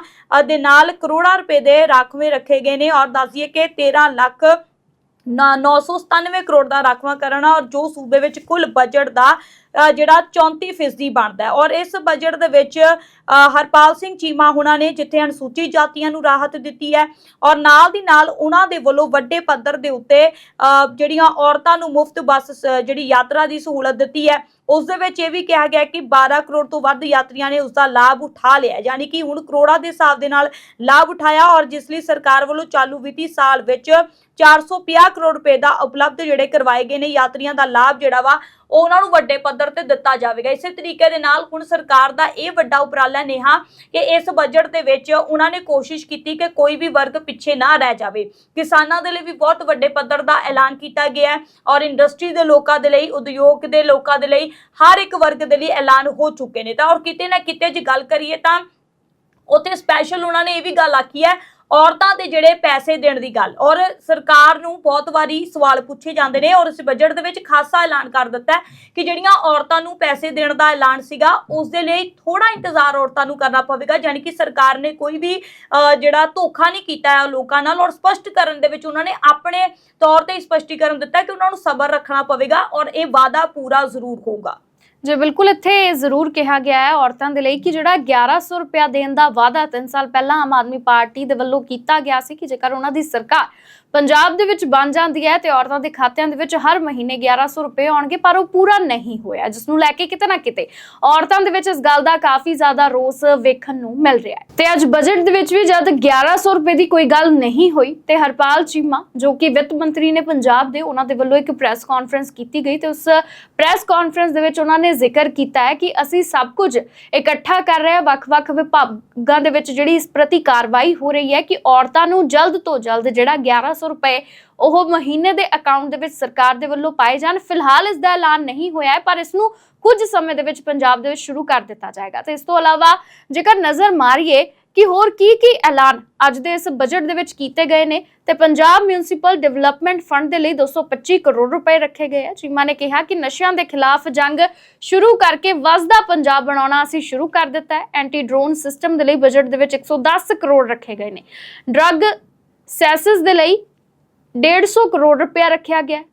ਦੇ ਨਾਲ ਕਰੋੜਾਂ ਰੁਪਏ ਦੇ ਰਾਖਵੇਂ ਰੱਖੇ ਗਏ ਨੇ। ਔਰ ਦੱਸੀਏ ਕਿ 13 ਲੱਖ 997 ਕਰੋੜ ਦਾ ਰਾਖਵਾਂਕਰਨ ਕਰਨ ਔਰ ਜੋ ਸੂਬੇ ਵਿੱਚ ਕੁੱਲ ਬਜਟ ਦਾ ਜਿਹੜਾ 34% ਬਣਦਾ ਹੈ। ਔਰ ਇਸ ਬਜਟ ਦੇ ਵਿੱਚ ਹਰਪਾਲ ਸਿੰਘ ਚੀਮਾ ਹੁਣਾਂ ਨੇ ਜਿੱਥੇ ਅਨੁਸੂਚਿਤ ਜਾਤੀਆਂ ਨੂੰ ਰਾਹਤ ਦਿੱਤੀ ਹੈ ਔਰ ਨਾਲ ਦੀ ਨਾਲ ਉਹਨਾਂ ਦੇ ਵੱਲੋਂ ਵੱਡੇ ਪੱਧਰ ਦੇ ਉੱਤੇ ਅ, ਜਿਹੜੀਆਂ ਔਰਤਾਂ ਨੂੰ ਮੁਫਤ ਬੱਸ ਜਿਹੜੀ ਯਾਤਰਾ ਦੀ ਸਹੂਲਤ ਦਿੱਤੀ ਹੈ ਉਸ ਦੇ ਵਿੱਚ ਇਹ ਵੀ ਕਿਹਾ ਗਿਆ ਕਿ 12 ਕਰੋੜ ਤੋਂ ਵੱਧ ਯਾਤਰੀਆਂ ਨੇ ਉਸ ਦਾ ਲਾਭ ਉਠਾ ਲਿਆ। ਯਾਨੀ ਕਿ ਹੁਣ ਕਰੋੜਾਂ ਦੇ ਹਿਸਾਬ ਦੇ ਨਾਲ ਲਾਭ ਉਠਾਇਆ ਔਰ ਜਿਸ ਲਈ ਸਰਕਾਰ ਵੱਲੋਂ ਚਾਲੂ ਵਿੱਤੀ ਸਾਲ ਵਿੱਚ 450 ਕਰੋੜ ਰੁਪਏ ਦਾ ਉਪਲਬਧ ਜਿਹੜੇ ਕਰਵਾਏ ਗਏ ਨੇ ਯਾਤਰੀਆਂ ਦਾ ਲਾਭ ਜਿਹੜਾ ਵਾ, ਉਹ ਉਹਨਾਂ ਨੂੰ ਵੱਡੇ ਪੱਧਰ ਤੇ ਦਿੱਤਾ ਜਾਵੇਗਾ। ਇਸੇ ਤਰੀਕੇ ਦੇ ਨਾਲ ਹੁਣ ਸਰਕਾਰ ਦਾ ਇਹ ਵੱਡਾ ਉਪਰਾਲਾ ਨੇਹਾ ਕਿ ਇਸ ਬਜਟ ਦੇ ਵਿੱਚ ਉਹਨਾਂ ਨੇ ਕੋਸ਼ਿਸ਼ ਕੀਤੀ ਕਿ ਕੋਈ ਵੀ ਵਰਗ ਪਿੱਛੇ ਨਾ ਰਹਿ ਜਾਵੇ। ਕਿਸਾਨਾਂ ਦੇ ਲਈ ਵੀ ਬਹੁਤ ਵੱਡੇ ਪੱਧਰ ਦਾ ਐਲਾਨ ਕੀਤਾ ਗਿਆ ਹੈ ਔਰ ਇੰਡਸਟਰੀ ਦੇ ਲੋਕਾਂ ਦੇ ਲਈ, ਉਦਯੋਗ ਦੇ ਲੋਕਾਂ ਦੇ ਲਈ ਹਰ ਇੱਕ ਵਰਗ ਦੇ ਲਈ ਐਲਾਨ ਹੋ ਚੁੱਕੇ ਨੇ। ਤਾਂ ਔਰ ਕਿਤੇ ਨਾ ਕਿਤੇ ਜੇ ਗੱਲ ਕਰੀਏ ਤਾਂ ਉੱਥੇ ਸਪੈਸ਼ਲ ਉਹਨਾਂ ਨੇ ਇਹ ਵੀ ਗੱਲ ਆਖੀ ਹੈ ਔਰਤਾਂ ਦੇ ਜਿਹੜੇ ਪੈਸੇ ਦੇਣ ਦੀ ਗੱਲ। ਔਰ ਸਰਕਾਰ ਨੂੰ ਬਹੁਤ ਵਾਰੀ ਸਵਾਲ ਪੁੱਛੇ ਜਾਂਦੇ ਨੇ ਔਰ ਇਸ ਬਜਟ ਦੇ ਵਿੱਚ ਖਾਸਾ ਐਲਾਨ ਕਰ ਦਿੱਤਾ ਕਿ ਜਿਹੜੀਆਂ ਔਰਤਾਂ ਨੂੰ ਪੈਸੇ ਦੇਣ ਦਾ ਐਲਾਨ ਸੀਗਾ ਉਸ ਦੇ ਲਈ ਥੋੜਾ ਇੰਤਜ਼ਾਰ ਔਰਤਾਂ ਨੂੰ ਕਰਨਾ ਪਵੇਗਾ ਯਾਨੀ ਕਿ ਸਰਕਾਰ ਨੇ ਕੋਈ ਵੀ ਅ, ਜਿਹੜਾ ਧੋਖਾ ਨਹੀਂ ਕੀਤਾ ਹੈ ਲੋਕਾਂ ਨਾਲ ਔਰ ਸਪਸ਼ਟ ਕਰਨ ਦੇ ਵਿੱਚ ਉਹਨਾਂ ਨੇ ਆਪਣੇ ਤੌਰ ਤੇ ਸਪਸ਼ਟੀਕਰਨ ਦਿੱਤਾ ਕਿ ਉਹਨਾਂ ਨੂੰ ਸਬਰ ਰੱਖਣਾ ਪਵੇਗਾ ਔਰ ਇਹ ਵਾਅਦਾ ਪੂਰਾ ਜ਼ਰੂਰ ਹੋਊਗਾ। ਜੇ ਬਿਲਕੁਲ ਇੱਥੇ ਇਹ ਜ਼ਰੂਰ ਕਿਹਾ ਗਿਆ ਹੈ ਔਰਤਾਂ ਦੇ ਲਈ ਕਿ ਜਿਹੜਾ 1100 ਰੁਪਇਆ ਦੇਣ ਦਾ ਵਾਅਦਾ 3 ਸਾਲ ਪਹਿਲਾਂ ਆਮ ਆਦਮੀ ਪਾਰਟੀ ਦੇ ਵੱਲੋਂ ਕੀਤਾ ਗਿਆ ਸੀ ਕਿ ਜੇਕਰ ਉਹਨਾਂ ਦੀ ਸਰਕਾਰ ਪੰਜਾਬ ਦੇ ਵਿੱਚ ਬਣ ਜਾਂਦੀ ਹੈ ਤੇ ਔਰਤਾਂ ਦੇ ਖਾਤਿਆਂ ਦੇ ਵਿੱਚ ਹਰ ਮਹੀਨੇ 1100 ਰੁਪਏ ਆਉਣਗੇ, ਪਰ ਉਹ ਪੂਰਾ ਨਹੀਂ ਹੋਇਆ, ਜਿਸ ਨੂੰ ਲੈ ਕੇ ਕਿਤੇ ਨਾ ਕਿਤੇ ਔਰਤਾਂ ਦੇ ਵਿੱਚ ਇਸ ਗੱਲ ਦਾ ਕਾਫੀ ਜ਼ਿਆਦਾ ਰੋਸ ਵੇਖਣ ਨੂੰ ਮਿਲ ਰਿਹਾ ਹੈ। ਤੇ ਅੱਜ ਬਜਟ ਦੇ ਵਿੱਚ ਵੀ ਜਦ 1100 ਰੁਪਏ ਦੀ ਕੋਈ ਗੱਲ ਨਹੀਂ ਹੋਈ, ਤੇ ਹਰਪਾਲ ਚੀਮਾ, ਜੋ ਕਿ ਵਿੱਤ ਮੰਤਰੀ ਨੇ ਪੰਜਾਬ ਦੇ, ਉਹਨਾਂ ਦੇ ਵੱਲੋਂ ਇੱਕ ਪ੍ਰੈਸ ਕਾਨਫਰੰਸ ਕੀਤੀ ਗਈ ਤੇ ਉਸ ਪ੍ਰੈਸ ਕਾਨਫਰੰਸ ਦੇ ਵਿੱਚ ਉਹਨਾਂ ਨੇ ਜ਼ਿਕਰ ਕੀਤਾ ਹੈ ਕਿ ਅਸੀਂ ਸਭ ਕੁਝ ਇਕੱਠਾ ਕਰ ਰਹੇ ਹਾਂ, ਵੱਖ-ਵੱਖ ਵਿਭਾਗਾਂ ਦੇ ਵਿੱਚ ਜਿਹੜੀ ਇਸ ਪ੍ਰਤੀ ਕਾਰਵਾਈ ਹੋ ਰਹੀ ਹੈ ਕਿ ਔਰਤਾਂ ਨੂੰ ਜਲਦ ਤੋਂ ਜਲਦ ਜਿਹੜਾ 1100 ਰੁਪਏ ਉਹ ਮਹੀਨੇ ਦੇ ਅਕਾਊਂਟ ਦੇ ਵਿੱਚ ਸਰਕਾਰ ਦੇ ਵੱਲੋਂ ਪਾਏ ਜਾਣ। ਫਿਲਹਾਲ ਇਸ ਦਾ ਐਲਾਨ ਨਹੀਂ ਹੋਇਆ ਹੈ, ਪਰ ਇਸ ਨੂੰ ਕੁਝ ਸਮੇਂ ਦੇ ਵਿੱਚ ਪੰਜਾਬ ਦੇ ਵਿੱਚ ਸ਼ੁਰੂ ਕਰ ਦਿੱਤਾ ਜਾਏਗਾ। ਤੇ ਇਸ ਤੋਂ ਇਲਾਵਾ ਜੇਕਰ ਨਜ਼ਰ ਮਾਰੀਏ ਕਿ ਹੋਰ ਕੀ ਕੀ ਐਲਾਨ ਅੱਜ ਦੇ ਇਸ ਬਜਟ ਦੇ ਵਿੱਚ ਕੀਤੇ ਗਏ ਨੇ, ਤੇ ਪੰਜਾਬ ਮਿਊਨਿਸਪਲ ਡਿਵੈਲਪਮੈਂਟ ਫੰਡ ਦੇ ਲਈ 225 ਕਰੋੜ ਰੁਪਏ ਰੱਖੇ ਗਏ ਆ। ਚੀਮਾ ਨੇ ਕਿਹਾ ਕਿ ਨਸ਼ਿਆਂ ਦੇ ਖਿਲਾਫ ਜੰਗ ਸ਼ੁਰੂ ਕਰਕੇ ਵਸਦਾ ਪੰਜਾਬ ਬਣਾਉਣਾ ਅਸੀਂ ਸ਼ੁਰੂ ਕਰ ਦਿੱਤਾ ਹੈ। ਐਂਟੀ ਡਰੋਨ ਸਿਸਟਮ ਦੇ ਲਈ ਬਜਟ ਦੇ ਵਿੱਚ 110 ਕਰੋੜ ਰੱਖੇ ਗਏ ਨੇ। ਡਰੱਗ ਸੈਸਸ ਦੇ ਲਈ 150 ਕਰੋੜ ਰੁਪਇਆ ਰੱਖਿਆ ਗਿਆ।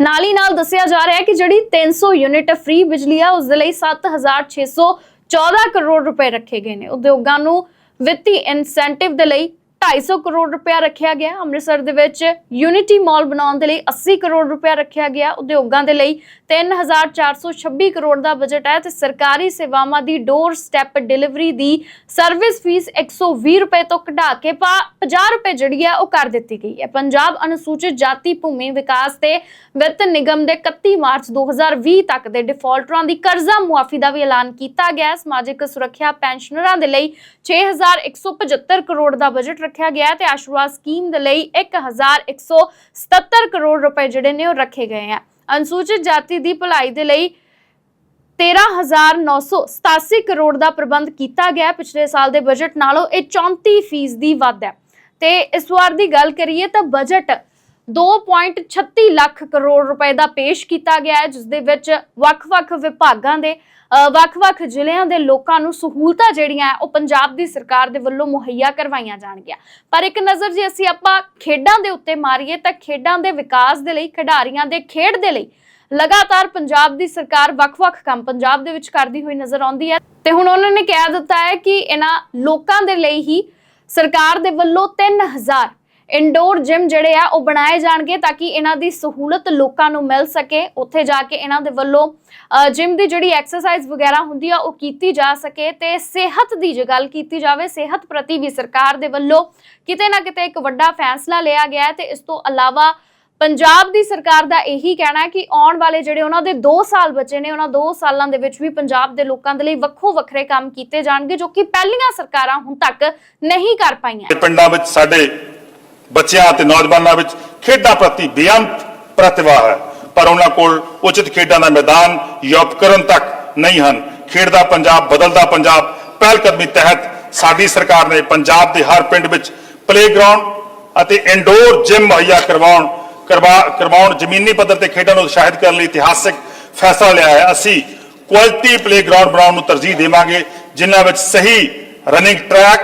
ਨਾਲ ਹੀ ਨਾਲ ਦੱਸਿਆ ਜਾ ਰਿਹਾ ਹੈ ਕਿ ਜਿਹੜੀ 300 ਯੂਨਿਟ ਫ੍ਰੀ ਬਿਜਲੀ ਆ, ਉਸ ਦੇ ਲਈ 7614 ਕਰੋੜ ਰੁਪਏ ਰੱਖੇ ਗਏ ਨੇ। ਉਦਯੋਗਾਂ ਨੂੰ ਵਿੱਤੀ ਇਨਸੈਂਟਿਵ ਦੇ ਲਈ 250 ਕਰੋੜ ਰੁਪਇਆ ਰੱਖਿਆ ਗਿਆ। ਅੰਮ੍ਰਿਤਸਰ ਦੇ ਵਿੱਚ ਯੂਨਿਟੀ ਮਾਲ ਬਣਾਉਣ ਦੇ ਲਈ 80 ਕਰੋੜ ਰੁਪਇਆ ਰੱਖਿਆ ਗਿਆ। ਉਦਯੋਗਾਂ ਦੇ ਲਈ 3426 ਕਰੋੜ ਦਾ ਬਜਟ ਹੈ ਤੇ ਸਰਕਾਰੀ ਸੇਵਾਵਾਂ ਦੀ ਡੋਰ ਸਟੈਪ ਡਿਲੀਵਰੀ ਦੀ ਸਰਵਿਸ ਫੀਸ 120 ਰੁਪਏ ਤੋਂ ਘਟਾ ਕੇ 50 ਰੁਪਏ ਜਿਹੜੀ ਹੈ ਉਹ ਕਰ ਦਿੱਤੀ ਗਈ ਹੈ। ਪੰਜਾਬ ਅਨੁਸੂਚਿਤ ਜਾਤੀ ਭੂਮੀ ਵਿਕਾਸ ਤੇ ਵਿੱਤ ਨਿਗਮ ਦੇ 31 ਮਾਰਚ 2020 ਤੱਕ ਦੇ ਡਿਫਾਲਟਰਾਂ ਦੀ ਕਰਜ਼ਾ ਮੁਆਫੀ ਦਾ ਵੀ ਐਲਾਨ ਕੀਤਾ ਗਿਆ। ਸਮਾਜਿਕ ਸੁਰੱਖਿਆ ਪੈਨਸ਼ਨਰਾਂ ਦੇ ਲਈ 6175 ਕਰੋੜ ਦਾ ਬਜਟ ਰੱਖਿਆ ਗਿਆ ਤੇ ਆਸ਼ਵਾ ਸਕੀਮ ਦੇ ਲਈ 1177 ਕਰੋੜ ਰੁਪਏ ਜਿਹੜੇ ਨੇ ਉਹ ਰੱਖੇ ਗਏ ਹੈ ਅਨੁਸੂਚਿਤ ਜਾਤੀ ਦੀ ਭਲਾਈ ਦੇ ਲਈ 13987 ਕਰੋੜ ਦਾ ਪ੍ਰਬੰਧ ਕੀਤਾ ਗਿਆ ਪਿਛਲੇ ਸਾਲ ਦੇ ਬਜਟ ਨਾਲੋਂ ਇਹ 34% ਦੀ ਵੱਧ ਹੈ। ਤੇ ਇਸ ਵਾਰ ਦੀ ਗੱਲ ਕਰੀਏ ਤਾਂ ਬਜਟ 2.36 ਲੱਖ ਕਰੋੜ ਰੁਪਏ ਦਾ ਪੇਸ਼ ਕੀਤਾ ਗਿਆ ਹੈ, ਜਿਸ ਦੇ ਵਿੱਚ ਵੱਖ-ਵੱਖ ਵਿਭਾਗਾਂ ਦੇ ਵੱਖ-ਵੱਖ ਜ਼ਿਲ੍ਹਿਆਂ ਦੇ ਲੋਕਾਂ ਨੂੰ ਸਹੂਲਤਾਂ ਜਿਹੜੀਆਂ ਉਹ ਪੰਜਾਬ ਦੀ ਸਰਕਾਰ ਦੇ ਵੱਲੋਂ ਮੁਹੱਈਆ ਕਰਵਾਈਆਂ ਜਾਣਗੀਆਂ। ਪਰ ਇੱਕ ਨਜ਼ਰ ਜੇ ਅਸੀਂ ਆਪਾਂ ਖੇਡਾਂ ਦੇ ਉੱਤੇ ਮਾਰੀਏ, ਤਾਂ ਖੇਡਾਂ ਦੇ ਵਿਕਾਸ ਦੇ ਲਈ, ਖਿਡਾਰੀਆਂ ਦੇ ਖੇਡ ਦੇ ਲਈ ਲਗਾਤਾਰ ਪੰਜਾਬ ਦੀ ਸਰਕਾਰ ਵੱਖ-ਵੱਖ ਕੰਮ ਪੰਜਾਬ ਦੇ ਵਿੱਚ ਕਰਦੀ ਹੋਈ ਨਜ਼ਰ ਆਉਂਦੀ ਹੈ। ਤੇ ਹੁਣ ਉਹਨਾਂ ਨੇ ਕਹਿ ਦਿੱਤਾ ਹੈ ਕਿ ਇਹਨਾਂ ਲੋਕਾਂ ਦੇ ਲਈ ਹੀ ਸਰਕਾਰ ਦੇ ਵੱਲੋਂ 3000 ਇੰਡੋਰ ਜਿਮ ਜਿਹੜੇ ਆ, ਉਹ ਬਣਾਏ ਜਾਣਗੇ ਤਾਂ ਕਿ ਇਹਨਾਂ ਦੀ ਸਹੂਲਤ ਲੋਕਾਂ ਨੂੰ ਮਿਲ ਸਕੇ। ਉੱਥੇ ਜਾ ਕੇ ਇਹਨਾਂ ਦੇ ਵੱਲੋਂ ਜਿਮ ਦੀ ਜਿਹੜੀ ਐਕਸਰਸਾਈਜ਼ ਵਗੈਰਾ ਹੁੰਦੀ ਆ, ਉਹ ਕੀਤੀ ਜਾ ਸਕੇ ਤੇ ਸਿਹਤ ਦੀ ਜੇ ਗੱਲ ਕੀਤੀ ਜਾਵੇ, ਸਿਹਤ ਪ੍ਰਤੀ ਵੀ ਸਰਕਾਰ ਦੇ ਵੱਲੋਂ ਕਿਤੇ ਨਾ ਕਿਤੇ ਇੱਕ ਵੱਡਾ ਫੈਸਲਾ ਲਿਆ ਗਿਆ ਹੈ ਤੇ ਇਸ ਤੋਂ ਇਲਾਵਾ ਪੰਜਾਬ ਦੀ ਸਰਕਾਰ ਦਾ ਇਹੀ ਕਹਿਣਾ ਹੈ ਕਿ ਆਉਣ ਵਾਲੇ ਜਿਹੜੇ ਉਹਨਾਂ ਦੇ 2 ਸਾਲ ਬਚੇ ਨੇ, ਉਹਨਾਂ 2 ਸਾਲਾਂ ਦੇ ਵਿੱਚ ਵੀ ਪੰਜਾਬ ਦੇ ਲੋਕਾਂ ਦੇ ਲਈ ਵੱਖੋ ਵੱਖਰੇ ਕੰਮ ਕੀਤੇ ਜਾਣਗੇ ਜੋ ਕਿ ਪਹਿਲੀਆਂ ਸਰਕਾਰਾਂ ਹੁਣ ਤੱਕ ਨਹੀਂ ਕਰ ਪਾਈਆਂ। ਪਿੰਡਾਂ ਵਿੱਚ ਸਾਡੇ ਬੱਚਿਆਂ ਅਤੇ ਨੌਜਵਾਨਾਂ ਵਿੱਚ ਖੇਡਾਂ ਪ੍ਰਤੀ ਬੇਅੰਤ ਪ੍ਰਤਿਭਾ ਹੈ। ਪਰ ਉਹਨਾਂ ਕੋਲ ਉਚਿਤ ਖੇਡਾਂ ਦਾ ਮੈਦਾਨ ਜਾਂ ਉਪਕਰਨ ਤੱਕ ਨਹੀਂ ਹਨ। ਖੇਡਦਾ ਪੰਜਾਬ, ਬਦਲਦਾ ਪੰਜਾਬ ਪਹਿਲ ਕਦਮੀ ਤਹਿਤ ਸਾਡੀ ਸਰਕਾਰ ਨੇ ਪੰਜਾਬ ਦੇ ਹਰ ਪਿੰਡ ਵਿੱਚ ਪਲੇਗਰਾਉਂਡ ਅਤੇ ਇਨਡੋਰ ਜਿਮ ਮੁਹੱਈਆ ਕਰਵਾਉਣ, ਕਰਵਾ, ਕਰਵਾਉਣ, ਜ਼ਮੀਨੀ ਪੱਧਰ ਤੇ ਖੇਡਾਂ ਨੂੰ ਉਤਸ਼ਾਹਿਤ ਕਰਨ ਲਈ ਇਤਿਹਾਸਕ ਫੈਸਲਾ ਲਿਆ ਹੈ। ਅਸੀਂ ਕੁਆਲਿਟੀ ਪਲੇਗਰਾਉਂਡ ਬਣਾਉਣ ਨੂੰ ਤਰਜੀਹ ਦੇਵਾਂਗੇ, ਜਿਨ੍ਹਾਂ ਵਿੱਚ ਸਹੀ ਰਨਿੰਗ ਟਰੈਕ